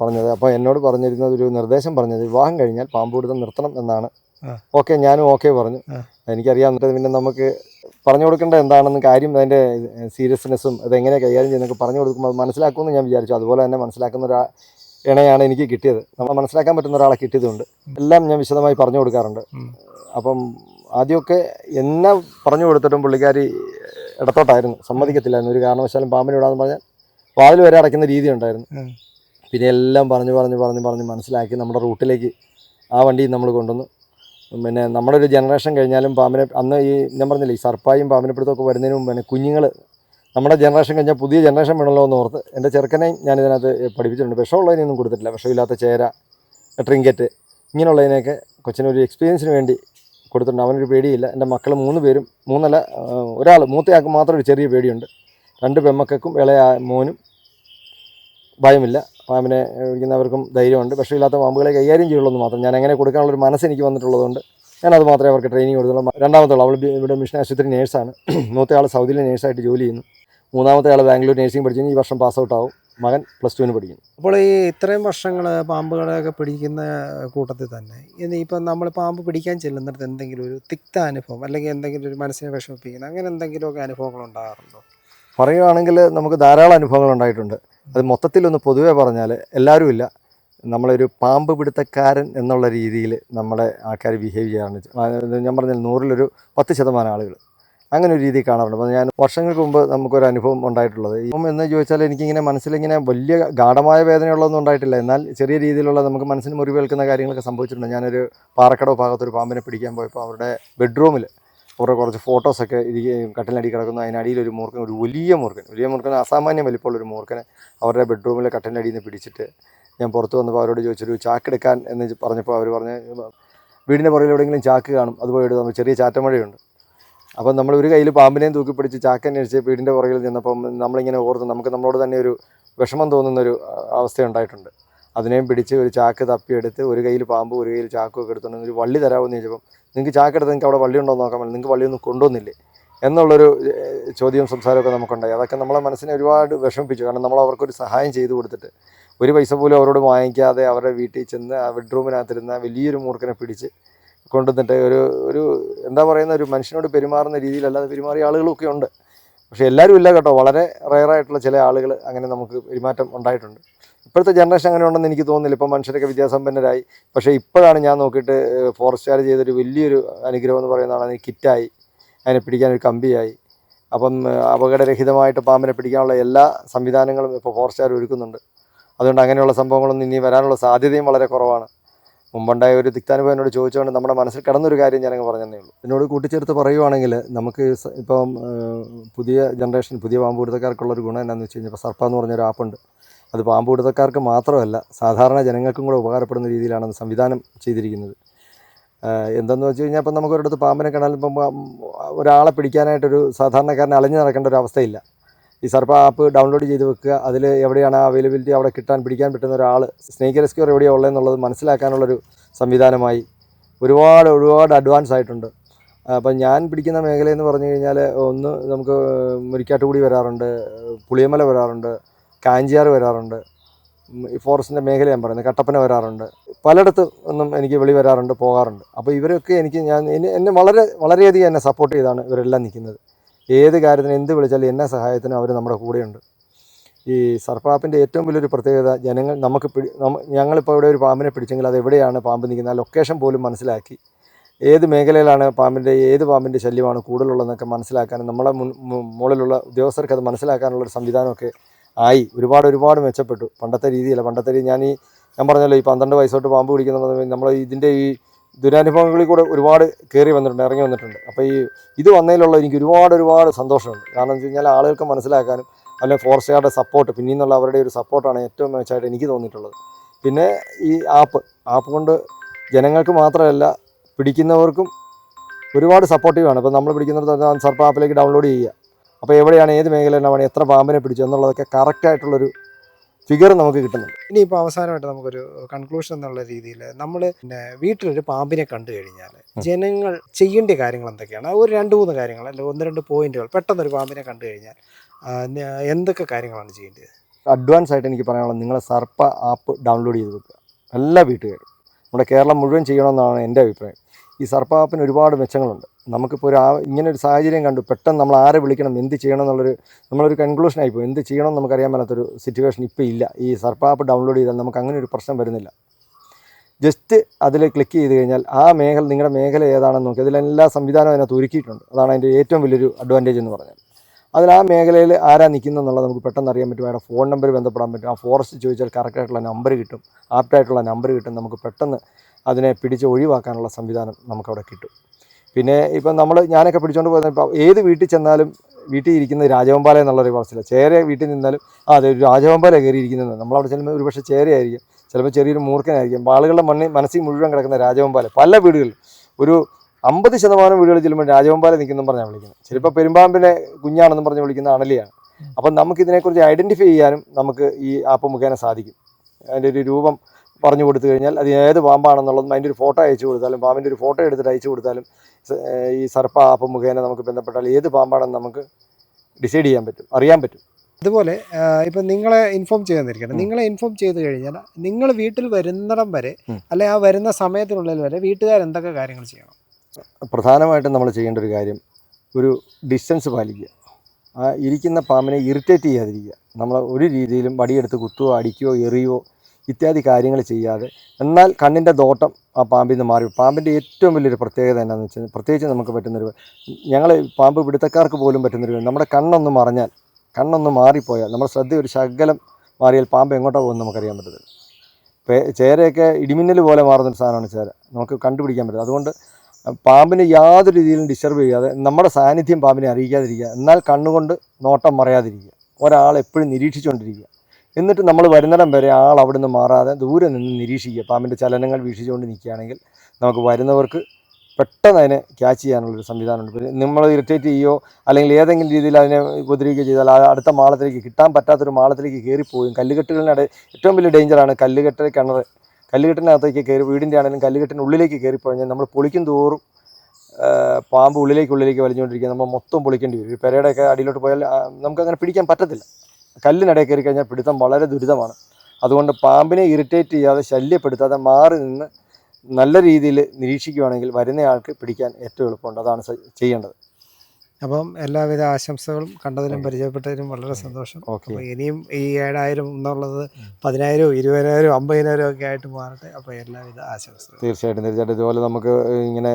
പറഞ്ഞത്. അപ്പോൾ എന്നോട് പറഞ്ഞിരുന്നത് ഒരു നിർദ്ദേശം പറഞ്ഞത് വിവാഹം കഴിഞ്ഞാൽ പാമ്പ് പിടുത്തം നിർത്തണം എന്നാണ്. ഓക്കെ ഞാനും ഓക്കെ പറഞ്ഞു. എനിക്കറിയാം എന്നിട്ട് പിന്നെ നമുക്ക് പറഞ്ഞു കൊടുക്കേണ്ട എന്താണെന്ന് കാര്യം അതിന്റെ സീരിയസ്നെസ്സും അതെങ്ങനെ കൈകാര്യം ചെയ്യുന്നതൊക്കെ പറഞ്ഞു കൊടുക്കുമ്പോൾ അത് മനസ്സിലാക്കുമെന്ന് ഞാൻ വിചാരിച്ചു. അതുപോലെ തന്നെ മനസ്സിലാക്കുന്ന ഒരു ഇണയാണ് എനിക്ക് കിട്ടിയത്. നമ്മൾ മനസ്സിലാക്കാൻ പറ്റുന്ന ഒരാളെ കിട്ടിയതുകൊണ്ട് എല്ലാം ഞാൻ വിശദമായി പറഞ്ഞു കൊടുക്കാറുണ്ട്. അപ്പം ആദ്യമൊക്കെ എന്നെ പറഞ്ഞു കൊടുത്തിട്ടും പുള്ളിക്കാരി ഇടത്തോട്ടായിരുന്നു. സമ്മതിക്കത്തില്ലായിരുന്നു. ഒരു കാരണവശാലും പാമ്പിനെ വിടാന്ന് പറഞ്ഞാൽ വാതിൽ വരെ അടയ്ക്കുന്ന രീതി ഉണ്ടായിരുന്നു. പിന്നെ എല്ലാം പറഞ്ഞു പറഞ്ഞു പറഞ്ഞു പറഞ്ഞ് മനസ്സിലാക്കി നമ്മുടെ റൂട്ടിലേക്ക് ആ വണ്ടി നമ്മൾ കൊണ്ടുവന്നു. പിന്നെ നമ്മുടെ ഒരു ജനറേഷൻ കഴിഞ്ഞാലും പാമ്പിനെ അന്ന് ഈ ഞാൻ പറഞ്ഞില്ലേ ഈ സർപ്പായും പാമ്പിനെ പിടുത്തമൊക്കെ വരുന്നതിന് മുമ്പ് തന്നെ കുഞ്ഞുങ്ങൾ നമ്മുടെ ജനറേഷൻ കഴിഞ്ഞാൽ പുതിയ ജനറേഷൻ വേണമല്ലോ എന്ന് ഓർത്ത് എന്റെ ചെറുക്കനെ ഞാൻ ഇതിനകത്ത് പഠിപ്പിച്ചിട്ടുണ്ട്. വിഷമുള്ളതിനൊന്നും കൊടുത്തിട്ടില്ല. വിഷമില്ലാത്ത ചേര ട്രിങ്കറ്റ് ഇങ്ങനെയുള്ളതിനെയൊക്കെ കൊച്ചിനൊരു എക്സ്പീരിയൻസിന് വേണ്ടി കൊടുത്തിട്ടുണ്ട്. അവനൊരു പേടിയില്ല. എന്റെ മക്കൾ മൂന്ന് പേരും മൂന്നല്ല ഒരാൾ മൂത്തയാൾക്ക് മാത്രം ഒരു ചെറിയ പേടിയുണ്ട്. രണ്ട് പെമ്മക്കും ഇളയ മോനും ഭയമില്ല. പാമ്പിനെ വിളിക്കുന്നവർക്കും ധൈര്യമുണ്ട്. പക്ഷേ ഇല്ലാത്ത പാമ്പുകളെ കൈകാര്യം ചെയ്യുള്ളൂ എന്ന് മാത്രം. ഞാൻ എങ്ങനെ കൊടുക്കാനുള്ളൊരു മനസ്സ് എനിക്ക് വന്നിട്ടുള്ളതുകൊണ്ട് ഞാൻ അത് മാത്രമേ അവർക്ക് ട്രെയിനിങ് കൊടുത്തുള്ളൂ. രണ്ടാമത്തെ ആൾ അവൾ ഇവിടെ മിഷൻ ആശുപത്രി നേഴ്സാണ് <clears throat> മൂത്തയാൾ സൗദിയിലെ നേഴ്സായിട്ട് ജോലി ചെയ്യുന്നു. മൂന്നാമത്തെ ആൾ ബാംഗ്ലൂർ നേഴ്സിംഗ് പഠിച്ചു. ഈ വർഷം പാസ് ആവും. മകൻ പ്ലസ് ടുവിന് പഠിക്കുന്നു. അപ്പോൾ ഈ ഇത്രയും വർഷങ്ങൾ പാമ്പുകളെയൊക്കെ പിടിക്കുന്ന കൂട്ടത്തിൽ തന്നെ ഇനി ഇപ്പം നമ്മൾ പാമ്പ് പിടിക്കാൻ ചെല്ലുന്നിടത്ത് എന്തെങ്കിലും ഒരു തിക്ത അനുഭവം അല്ലെങ്കിൽ എന്തെങ്കിലും ഒരു മനസ്സിനെ വിഷമിപ്പിക്കുന്ന അങ്ങനെ എന്തെങ്കിലുമൊക്കെ അനുഭവങ്ങൾ ഉണ്ടാകാറുണ്ടോ? പറയുകയാണെങ്കിൽ നമുക്ക് ധാരാളം അനുഭവങ്ങൾ ഉണ്ടായിട്ടുണ്ട്. അത് മൊത്തത്തിലൊന്ന് പൊതുവേ പറഞ്ഞാൽ എല്ലാവരും ഇല്ല. നമ്മളൊരു പാമ്പ് പിടുത്തക്കാരൻ എന്നുള്ള രീതിയിൽ നമ്മുടെ ആൾക്കാർ ബിഹേവ് ചെയ്യാറുണ്ട്. ഞാൻ പറഞ്ഞാൽ നൂറിലൊരു പത്ത് ശതമാനം ആളുകൾ അങ്ങനെ ഒരു രീതി കാണാറുണ്ട്. അപ്പോൾ ഞാൻ വർഷങ്ങൾക്ക് മുമ്പ് നമുക്കൊരു അനുഭവം ഉണ്ടായിട്ടുള്ളത്. ഇപ്പം എന്ന് ചോദിച്ചാൽ എനിക്കിങ്ങനെ മനസ്സിലിങ്ങനെ വലിയ ഗാഠമായ വേദനയുള്ളതൊന്നും ഉണ്ടായിട്ടില്ല. എന്നാൽ ചെറിയ രീതിയിലുള്ള നമുക്ക് മനസ്സിന് മുറിവേൽക്കുന്ന കാര്യങ്ങളൊക്കെ സംഭവിച്ചിട്ടുണ്ട്. ഞാനൊരു പാറക്കടവ് ഭാഗത്തൊരു പാമ്പിനെ പിടിക്കാൻ പോയപ്പോൾ അവരുടെ ബെഡ്റൂമിൽ കുറേ കുറച്ച് ഫോട്ടോസൊക്കെ ഇരിക്കുകയും കട്ടിലടി കിടക്കുന്നു. അതിനടിയിൽ ഒരു മൂർക്കൻ ഒരു വലിയ മൂർക്കൻ വലിയ മൂർക്കൻ അസാമാന്യം വലിപ്പമുള്ള ഒരു മൂർക്കനെ അവരുടെ ബെഡ്റൂമിലെ കട്ടിലടിയിൽ നിന്ന് പിടിച്ചിട്ട് ഞാൻ പുറത്ത് വന്നപ്പോൾ അവരോട് ചോദിച്ചൊരു ചാക്കെടുക്കാൻ എന്ന് പറഞ്ഞപ്പോൾ അവർ പറഞ്ഞ് വീടിന്റെ പുറകിൽ എവിടെയെങ്കിലും ചാക്ക് കാണും. അതുപോലെ ഒരു ചെറിയ ചാറ്റമഴയുണ്ട്. അപ്പം നമ്മൾ ഒരു കയ്യിൽ പാമ്പിനെയും തൂക്കി പിടിച്ച് ചാക്ക് അന്വേഷിച്ച് വീടിന്റെ പുറകിൽ നിന്നപ്പം നമ്മളിങ്ങനെ ഓർത്ത് നമുക്ക് നമ്മളോട് തന്നെ ഒരു വിഷമം തോന്നുന്നൊരു അവസ്ഥ ഉണ്ടായിട്ടുണ്ട്. അതിനെയും പിടിച്ച് ഒരു ചാക്ക് തപ്പിയെടുത്ത് ഒരു കയ്യിൽ പാമ്പ് ഒരു കയ്യിൽ ചാക്കൊക്കെ എടുത്തുകൊണ്ട് ഒരു വള്ളി തരാമെന്ന് ചോദിച്ചപ്പം നിങ്ങൾക്ക് ചാക്കെടുത്ത് നിങ്ങൾക്ക് അവിടെ വള്ളി ഉണ്ടോ നോക്കാൻ നിങ്ങൾക്ക് വള്ളിയൊന്നും കൊണ്ടുവന്നില്ലേ? എന്നുള്ളൊരു ചോദ്യവും സംസാരമൊക്കെ നമുക്കുണ്ടായി. അതൊക്കെ നമ്മളെ മനസ്സിനെ ഒരുപാട് വിഷമിപ്പിച്ചു. കാരണം നമ്മൾ അവർക്കൊരു സഹായം ചെയ്തു കൊടുത്തിട്ട് ഒരു പൈസ പോലും അവരോട് വാങ്ങിക്കാതെ അവരുടെ വീട്ടിൽ ചെന്ന് ആ ബെഡ്റൂമിനകത്തിരുന്ന വലിയൊരു മൂർഖനെ പിടിച്ച് കൊണ്ടുവന്നിട്ട് ഒരു ഒരു എന്താ പറയുന്ന ഒരു മനുഷ്യനോട് പെരുമാറുന്ന രീതിയിലല്ലാതെ പെരുമാറിയ ആളുകളൊക്കെ ഉണ്ട്. പക്ഷേ എല്ലാവരും ഇല്ല കേട്ടോ. വളരെ റയറായിട്ടുള്ള ചില ആളുകൾ അങ്ങനെ നമുക്ക് പെരുമാറ്റം ഉണ്ടായിട്ടുണ്ട്. ഇപ്പോഴത്തെ ജനറേഷൻ അങ്ങനെ ഉണ്ടെന്ന് എനിക്ക് തോന്നുന്നില്ല. ഇപ്പം മനുഷ്യരൊക്കെ വിദ്യാസമ്പന്നരായി. പക്ഷേ ഇപ്പോഴാണ് ഞാൻ നോക്കിയിട്ട് ഫോറസ്റ്റുകാർ ചെയ്തൊരു വലിയൊരു അനുഗ്രഹം എന്ന് പറയുന്നതാണ് അതിന് കിറ്റായി. അതിനെ പിടിക്കാനൊരു കമ്പിയായി. അപ്പം അപകടരഹിതമായിട്ട് പാമ്പിനെ പിടിക്കാനുള്ള എല്ലാ സംവിധാനങ്ങളും ഇപ്പോൾ ഫോറസ്റ്റുകാർ ഒരുക്കുന്നുണ്ട്. അതുകൊണ്ട് അങ്ങനെയുള്ള സംഭവങ്ങളൊന്നും ഇനി വരാനുള്ള സാധ്യതയും വളരെ കുറവാണ്. മുമ്പുണ്ടായ ഒരു തിക്താനുഭവം എന്നോട് ചോദിച്ചുകൊണ്ട് നമ്മുടെ മനസ്സിൽ കിടന്നൊരു കാര്യം ഞാനങ്ങ് പറഞ്ഞതേ ഉള്ളൂ. എന്നോട് കൂട്ടിച്ചേർത്ത് പറയുവാണെങ്കിൽ നമുക്ക് ഇപ്പം പുതിയ ജനറേഷൻ പുതിയ പാമ്പ് ഒരു ഗുണം എന്നാന്ന് വെച്ച് കഴിഞ്ഞാൽ ഇപ്പോൾ സർപ്പ എന്ന് പറഞ്ഞൊരു ആപ്പുണ്ട്. അത് പാമ്പ് പിടുത്തക്കാർക്ക് മാത്രമല്ല സാധാരണ ജനങ്ങൾക്കും കൂടെ ഉപകാരപ്പെടുന്ന രീതിയിലാണ് അത് സംവിധാനം ചെയ്തിരിക്കുന്നത്. എന്തെന്ന് വെച്ച് കഴിഞ്ഞാൽ ഇപ്പം നമുക്കൊരിടത്ത് പാമ്പിനെ കാണാൻ ഇപ്പം ഒരാളെ പിടിക്കാനായിട്ടൊരു സാധാരണക്കാരനെ അലഞ്ഞു നടക്കേണ്ട ഒരു അവസ്ഥയില്ല. ഈ സർപ്പ ആപ്പ് ഡൗൺലോഡ് ചെയ്ത് വെക്കുക. അതിൽ എവിടെയാണ് അവൈലബിലിറ്റി അവിടെ കിട്ടാൻ പിടിക്കാൻ പറ്റുന്ന ഒരാൾ സ്നേക്ക് റെസ്ക്യൂർ എവിടെയാണ് ഉള്ളതെന്നുള്ളത് മനസ്സിലാക്കാനുള്ളൊരു സംവിധാനമായി ഒരുപാട് ഒരുപാട് അഡ്വാൻസ് ആയിട്ടുണ്ട്. അപ്പം ഞാൻ പിടിക്കുന്ന മേഖലയെന്ന് പറഞ്ഞു കഴിഞ്ഞാൽ ഒന്ന് നമുക്ക് മുരിക്കാട്ടുകുടി വരാറുണ്ട് പുളിയമല വരാറുണ്ട് കാഞ്ചിയാർ വരാറുണ്ട് ഫോറസ്റ്റിന്റെ മേഖല ഞാൻ പറയുന്നത് കട്ടപ്പന വരാറുണ്ട്. പലയിടത്ത് ഒന്നും എനിക്ക് വെളി വരാറുണ്ട് പോകാറുണ്ട്. അപ്പോൾ ഇവരൊക്കെ എനിക്ക് ഞാൻ എന്നെ എന്നെ വളരെ വളരെയധികം എന്നെ സപ്പോർട്ട് ചെയ്താണ് ഇവരെല്ലാം നിൽക്കുന്നത്. ഏത് കാര്യത്തിനും എന്ത് വിളിച്ചാലും എന്നെ സഹായത്തിനും അവർ നമ്മുടെ കൂടെയുണ്ട്. ഈ സർപ്പാപ്പിന്റെ ഏറ്റവും വലിയൊരു പ്രത്യേകത ജനങ്ങൾ നമുക്ക് പിടി ഞങ്ങളിപ്പോൾ ഇവിടെ ഒരു പാമ്പിനെ പിടിച്ചെങ്കിൽ അത് എവിടെയാണ് പാമ്പ് നിൽക്കുന്നത്? ലൊക്കേഷൻ പോലും മനസ്സിലാക്കി. ഏത് മേഖലയിലാണ് പാമ്പിന്റെ ഏത് പാമ്പിന്റെ ശല്യമാണ് കൂടുതലുള്ളതെന്നൊക്കെ മനസ്സിലാക്കാനും നമ്മുടെ മുകളിലുള്ള ഉദ്യോഗസ്ഥർക്ക് അത് മനസ്സിലാക്കാനുള്ള ഒരു സംവിധാനമൊക്കെ ആയി. ഒരുപാട് ഒരുപാട് മെച്ചപ്പെട്ടു. പണ്ടത്തെ രീതിയല്ല. പണ്ടത്തെ രീതി ഞാൻ ഈ ഞാൻ പറഞ്ഞല്ലോ ഈ പന്ത്രണ്ട് വയസ്സോട്ട് പാമ്പ് പിടിക്കുന്ന നമ്മൾ ഇതിന്റെ ഈ ദുരനുഭവങ്ങളിൽ കൂടെ ഒരുപാട് കയറി വന്നിട്ടുണ്ട് ഇറങ്ങി വന്നിട്ടുണ്ട്. അപ്പോൾ ഈ ഇത് വന്നതിലുള്ള എനിക്ക് ഒരുപാട് ഒരുപാട് സന്തോഷമുണ്ട്. കാരണം എന്ന് വെച്ച് കഴിഞ്ഞാൽ ആളുകൾക്ക് മനസ്സിലാക്കാനും അല്ലെങ്കിൽ ഫോറസ്റ്റുകാരുടെ സപ്പോർട്ട് പിന്നിൽ നിന്നുള്ള അവരുടെ ഒരു സപ്പോർട്ടാണ് ഏറ്റവും മെച്ചമായിട്ട് എനിക്ക് തോന്നിയിട്ടുള്ളത്. പിന്നെ ഈ ആപ്പ് ആപ്പ് കൊണ്ട് ജനങ്ങൾക്ക് മാത്രമല്ല പിടിക്കുന്നവർക്കും ഒരുപാട് സപ്പോർട്ടീവാണ് ഇപ്പോൾ നമ്മൾ പിടിക്കുന്നിടത്ത് സർപ്പ് ആപ്പിലേക്ക് ഡൗൺലോഡ് ചെയ്യുക. അപ്പോൾ എവിടെയാണ് ഏത് മേഖലയിലാണ് എത്ര പാമ്പിനെ പിടിച്ചു എന്നുള്ളതൊക്കെ കറക്റ്റായിട്ടുള്ളൊരു ഫിഗർ നമുക്ക് കിട്ടുന്നുണ്ട്. ഇനി ഇപ്പൊ അവസാനമായിട്ട് നമുക്കൊരു കൺക്ലൂഷൻ എന്നുള്ള രീതിയിൽ നമ്മൾ പിന്നെ വീട്ടിലൊരു പാമ്പിനെ കണ്ടു കഴിഞ്ഞാൽ ജനങ്ങൾ ചെയ്യേണ്ട കാര്യങ്ങൾ എന്തൊക്കെയാണ്? ഒരു രണ്ട് മൂന്ന് കാര്യങ്ങൾ അല്ലെങ്കിൽ ഒന്ന് രണ്ട് പോയിന്റുകൾ പെട്ടെന്നൊരു പാമ്പിനെ കണ്ടു കഴിഞ്ഞാൽ എന്തൊക്കെ കാര്യങ്ങളാണ് ചെയ്യേണ്ടത്? അഡ്വാൻസ് ആയിട്ട് എനിക്ക് പറയാനുള്ളത് നിങ്ങളെ സർപ്പ ആപ്പ് ഡൗൺലോഡ് ചെയ്ത് വെക്കുക. എല്ലാ വീട്ടുകാരും. നമ്മുടെ കേരളം മുഴുവൻ ചെയ്യണമെന്നാണ് എന്റെ അഭിപ്രായം. ഈ സർപ്പ ആപ്പിന് ഒരുപാട് മെച്ചങ്ങളുണ്ട്. നമുക്കിപ്പോൾ ഒരു ആ- ഇങ്ങനെ ഒരു സാഹചര്യം കണ്ടു. പെട്ടെന്ന് നമ്മൾ ആരെ വിളിക്കണം എന്ത് ചെയ്യണം എന്നുള്ളൊരു നമ്മളൊരു കൺക്ലൂഷൻ ആയിപ്പോൾ എന്ത് ചെയ്യണം നമുക്കറിയാൻ മേലാത്തൊരു സിറ്റുവേഷൻ ഇപ്പോൾ ഇല്ല. ഈ സർപ്പ് ആപ്പ് ഡൗൺലോഡ് ചെയ്താൽ നമുക്ക് അങ്ങനെ ഒരു പ്രശ്നം വരുന്നില്ല. ജസ്റ്റ് അതിൽ ക്ലിക്ക് ചെയ്ത് കഴിഞ്ഞാൽ ആ മേഖല നിങ്ങളുടെ മേഖല ഏതാണെന്ന് നോക്കി. അതിലെല്ലാ സംവിധാനവും അതിനകത്ത് ഒരുക്കിയിട്ടുണ്ട്. അതാണ് അതിന്റെ ഏറ്റവും വലിയൊരു അഡ്വാന്റേജ് എന്ന് പറഞ്ഞാൽ. അതിൽ ആ മേഖലയിൽ ആരാ നിൽക്കുന്നെന്നുള്ളത് നമുക്ക് പെട്ടെന്ന് അറിയാൻ പറ്റും. അയാളുടെ ഫോൺ നമ്പർ ബന്ധപ്പെടാൻ പറ്റും. ആ ഫോറസ്റ്റ് ചോദിച്ചാൽ കറക്റ്റായിട്ടുള്ള നമ്പർ കിട്ടും. ആപ്റ്റായിട്ടുള്ള നമ്പർ കിട്ടും. നമുക്ക് പെട്ടെന്ന് അതിനെ പിടിച്ച് ഒഴിവാക്കാനുള്ള സംവിധാനം നമുക്കവിടെ കിട്ടും. പിന്നെ ഇപ്പം നമ്മൾ ഞാനൊക്കെ പിടിച്ചുകൊണ്ട് പോയത് ഇപ്പം ഏത് വീട്ടിൽ ചെന്നാലും വീട്ടിൽ ഇരിക്കുന്നത് രാജവമ്പാല എന്നുള്ളൊരു പറച്ചില്ല ചേര വീട്ടിൽ നിന്നാലും ആ അതെ രാജവമ്പാല കയറിയിരിക്കുന്നത് നമ്മളവിടെ ചെല്ലുമ്പോൾ ഒരു പക്ഷേ ചേരയായിരിക്കും. ചിലപ്പോൾ ചെറിയൊരു മൂർഖനായിരിക്കും. ആളുകളുടെ മണ്ണിൽ മനസ്സിൽ മുഴുവൻ കിടക്കുന്ന രാജവമ്പാല. പല വീടുകളിൽ ഒരു അമ്പത് ശതമാനം വീടുകളിൽ ചെല്ലുമ്പോൾ രാജവമ്പാല നിൽക്കുന്നു പറഞ്ഞാൽ വിളിക്കുന്നത്. ചിലപ്പോൾ പെരുമ്പാമ്പിനെ കുഞ്ഞാണെന്നും പറഞ്ഞ് വിളിക്കുന്ന അണലിയാണ് അപ്പം നമുക്ക് ഇതിനെക്കുറിച്ച് ഐഡന്റിഫൈ ചെയ്യാനും നമുക്ക് ഈ ആപ്പ് മുഖേന സാധിക്കും. അതിന്റെ ഒരു രൂപം പറഞ്ഞു കൊടുത്തു കഴിഞ്ഞാൽ അത് ഏത് പാമ്പാണെന്നുള്ളതും അതിന്റെ ഒരു ഫോട്ടോ അയച്ചു കൊടുത്താലും പാമ്പിന്റെ ഒരു ഫോട്ടോ എടുത്തിട്ട് അയച്ചു കൊടുത്താലും ഈ സർപ്പ ആപ്പ് മുഖേന നമുക്ക് ബന്ധപ്പെട്ടാൽ ഏത് പാമ്പാണെന്ന് നമുക്ക് ഡിസൈഡ് ചെയ്യാൻ പറ്റും അറിയാൻ പറ്റും. അതുപോലെ ഇപ്പം നിങ്ങളെ ഇൻഫോം ചെയ്യാന്നിരിക്കട്ടെ നിങ്ങളെ ഇൻഫോം ചെയ്ത് കഴിഞ്ഞാൽ നിങ്ങൾ വീട്ടിൽ വരുന്നിടം വരെ. അല്ലെ ആ വരുന്ന സമയത്തിനുള്ളിൽ വരെ വീട്ടുകാർ എന്തൊക്കെ കാര്യങ്ങൾ ചെയ്യണം? പ്രധാനമായിട്ടും നമ്മൾ ചെയ്യേണ്ട ഒരു കാര്യം ഒരു ഡിസ്റ്റൻസ് പാലിക്കുക. ആ ഇരിക്കുന്ന പാമ്പിനെ ഇറിറ്റേറ്റ് ചെയ്യാതിരിക്കുക. നമ്മൾ ഒരു രീതിയിലും വടിയെടുത്ത് കുത്തുകയോ അടിക്കുകയോ എറിയുകയോ ഇത്യാദി കാര്യങ്ങൾ ചെയ്യാതെ. എന്നാൽ കണ്ണിന്റെ ദോട്ടം ആ പാമ്പിൽ നിന്ന് മാറി. പാമ്പിന്റെ ഏറ്റവും വലിയൊരു പ്രത്യേകത എന്നാന്ന് വെച്ചാൽ പ്രത്യേകിച്ച് നമുക്ക് പറ്റുന്നൊരു ഞങ്ങൾ പാമ്പ് പിടുത്തക്കാർക്ക് പോലും പറ്റുന്നൊരു നമ്മുടെ കണ്ണൊന്ന് മറഞ്ഞാൽ കണ്ണൊന്ന് മാറിപ്പോയാൽ നമ്മുടെ ശ്രദ്ധ ഒരു ശകലം മാറിയാൽ പാമ്പ് എങ്ങോട്ടാ പോകുമെന്ന് നമുക്കറിയാൻ പറ്റത്തില്ല. ചേരയൊക്കെ ഇടിമിന്നൽ പോലെ മാറുന്നൊരു സാധനമാണ് ചേര. നമുക്ക് കണ്ടുപിടിക്കാൻ പറ്റും അതുകൊണ്ട് പാമ്പിനെ യാതൊരു രീതിയിലും ഡിസ്റ്റർബ് ചെയ്യാതെ നമ്മുടെ സാന്നിധ്യം പാമ്പിനെ അറിയിക്കാതിരിക്കുക. എന്നാൽ കണ്ണുകൊണ്ട് നോട്ടം മറയാതിരിക്കുക. ഒരാളെപ്പോഴും നിരീക്ഷിച്ചുകൊണ്ടിരിക്കുക. എന്നിട്ട് നമ്മൾ വരുന്നിടം വരെ ആൾ അവിടെ നിന്ന് മാറാതെ ദൂരെ നിന്ന് നിരീക്ഷിക്കുക. പാമ്പിന്റെ ചലനങ്ങൾ വീക്ഷിച്ചുകൊണ്ട് നിൽക്കുകയാണെങ്കിൽ നമുക്ക് വരുന്നവർക്ക് പെട്ടെന്ന് അതിനെ ക്യാച്ച് ചെയ്യാനുള്ളൊരു സംവിധാനമുണ്ട്. നമ്മൾ ഇറിറ്റേറ്റ് ചെയ്യുകയോ അല്ലെങ്കിൽ ഏതെങ്കിലും രീതിയിൽ അതിനെ ഉപദ്രവിക്കുകയോ ചെയ്താൽ അടുത്ത മാളത്തിലേക്ക് കിട്ടാൻ പറ്റാത്തൊരു മാളത്തിലേക്ക് കയറിപ്പോയും കല്ലുകെട്ടുകളിനിടെ ഏറ്റവും വലിയ ഡേഞ്ചറാണ് കല്ലുകെട്ട് കിണർ. കല്ലുകെട്ടിനകത്തേക്ക് കയറി വീടിന്റെ ആണെങ്കിലും കല്ലുകെട്ടിന് ഉള്ളിലേക്ക് കയറിപ്പോയാൽ നമ്മൾ പൊളിക്കും തോറും പാമ്പ് ഉള്ളിലേക്ക് ഉള്ളിലേക്ക് വലിഞ്ഞുകൊണ്ടിരിക്കുക. നമ്മൾ മൊത്തം പൊളിക്കേണ്ടി വരും. പെരയുടെയൊക്കെ അടിയിലോട്ട് പോയാൽ നമുക്കങ്ങനെ പിടിക്കാൻ പറ്റത്തില്ല. കല്ലിനിടയിൽ കയറി കഴിഞ്ഞാൽ പിടുത്തം വളരെ ദുരിതമാണ്. അതുകൊണ്ട് പാമ്പിനെ ഇറിറ്റേറ്റ് ചെയ്യാതെ ശല്യപ്പെടുത്താതെ മാറി നിന്ന് നല്ല രീതിയിൽ നിരീക്ഷിക്കുകയാണെങ്കിൽ വരുന്നയാൾക്ക് പിടിക്കാൻ ഏറ്റവും എളുപ്പമുണ്ട്. അതാണ് ചെയ്യേണ്ടത്. അപ്പം എല്ലാവിധ ആശംസകളും കണ്ടതിലും പരിചയപ്പെട്ടതിലും വളരെ സന്തോഷം. ഓക്കെ. അപ്പോൾ ഇനിയും ഈ ഏഴായിരം എന്നുള്ളത് പതിനായിരവും ഇരുപതിനായിരവും അമ്പതിനായിരം ഒക്കെ ആയിട്ട് മാറട്ടെ. അപ്പോൾ എല്ലാവിധ ആശംസകളും. തീർച്ചയായിട്ടും തീർച്ചയായിട്ടും. ഇതുപോലെ നമുക്ക് ഇങ്ങനെ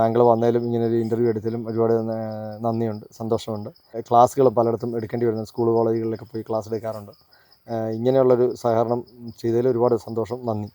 താങ്കൾ വന്നതിലും ഇങ്ങനെ ഒരു ഇന്റർവ്യൂ എടുത്തതിലും ഒരുപാട് നന്ദിയുണ്ട് സന്തോഷമുണ്ട്. ക്ലാസ്സുകൾ പലയിടത്തും എടുക്കേണ്ടി വരുന്നു. സ്കൂൾ കോളേജുകളിലൊക്കെ പോയി ക്ലാസ് എടുക്കാറുണ്ട്. ഇങ്ങനെയുള്ളൊരു സഹകരണം ചെയ്തതിൽ ഒരുപാട് സന്തോഷം നന്ദി.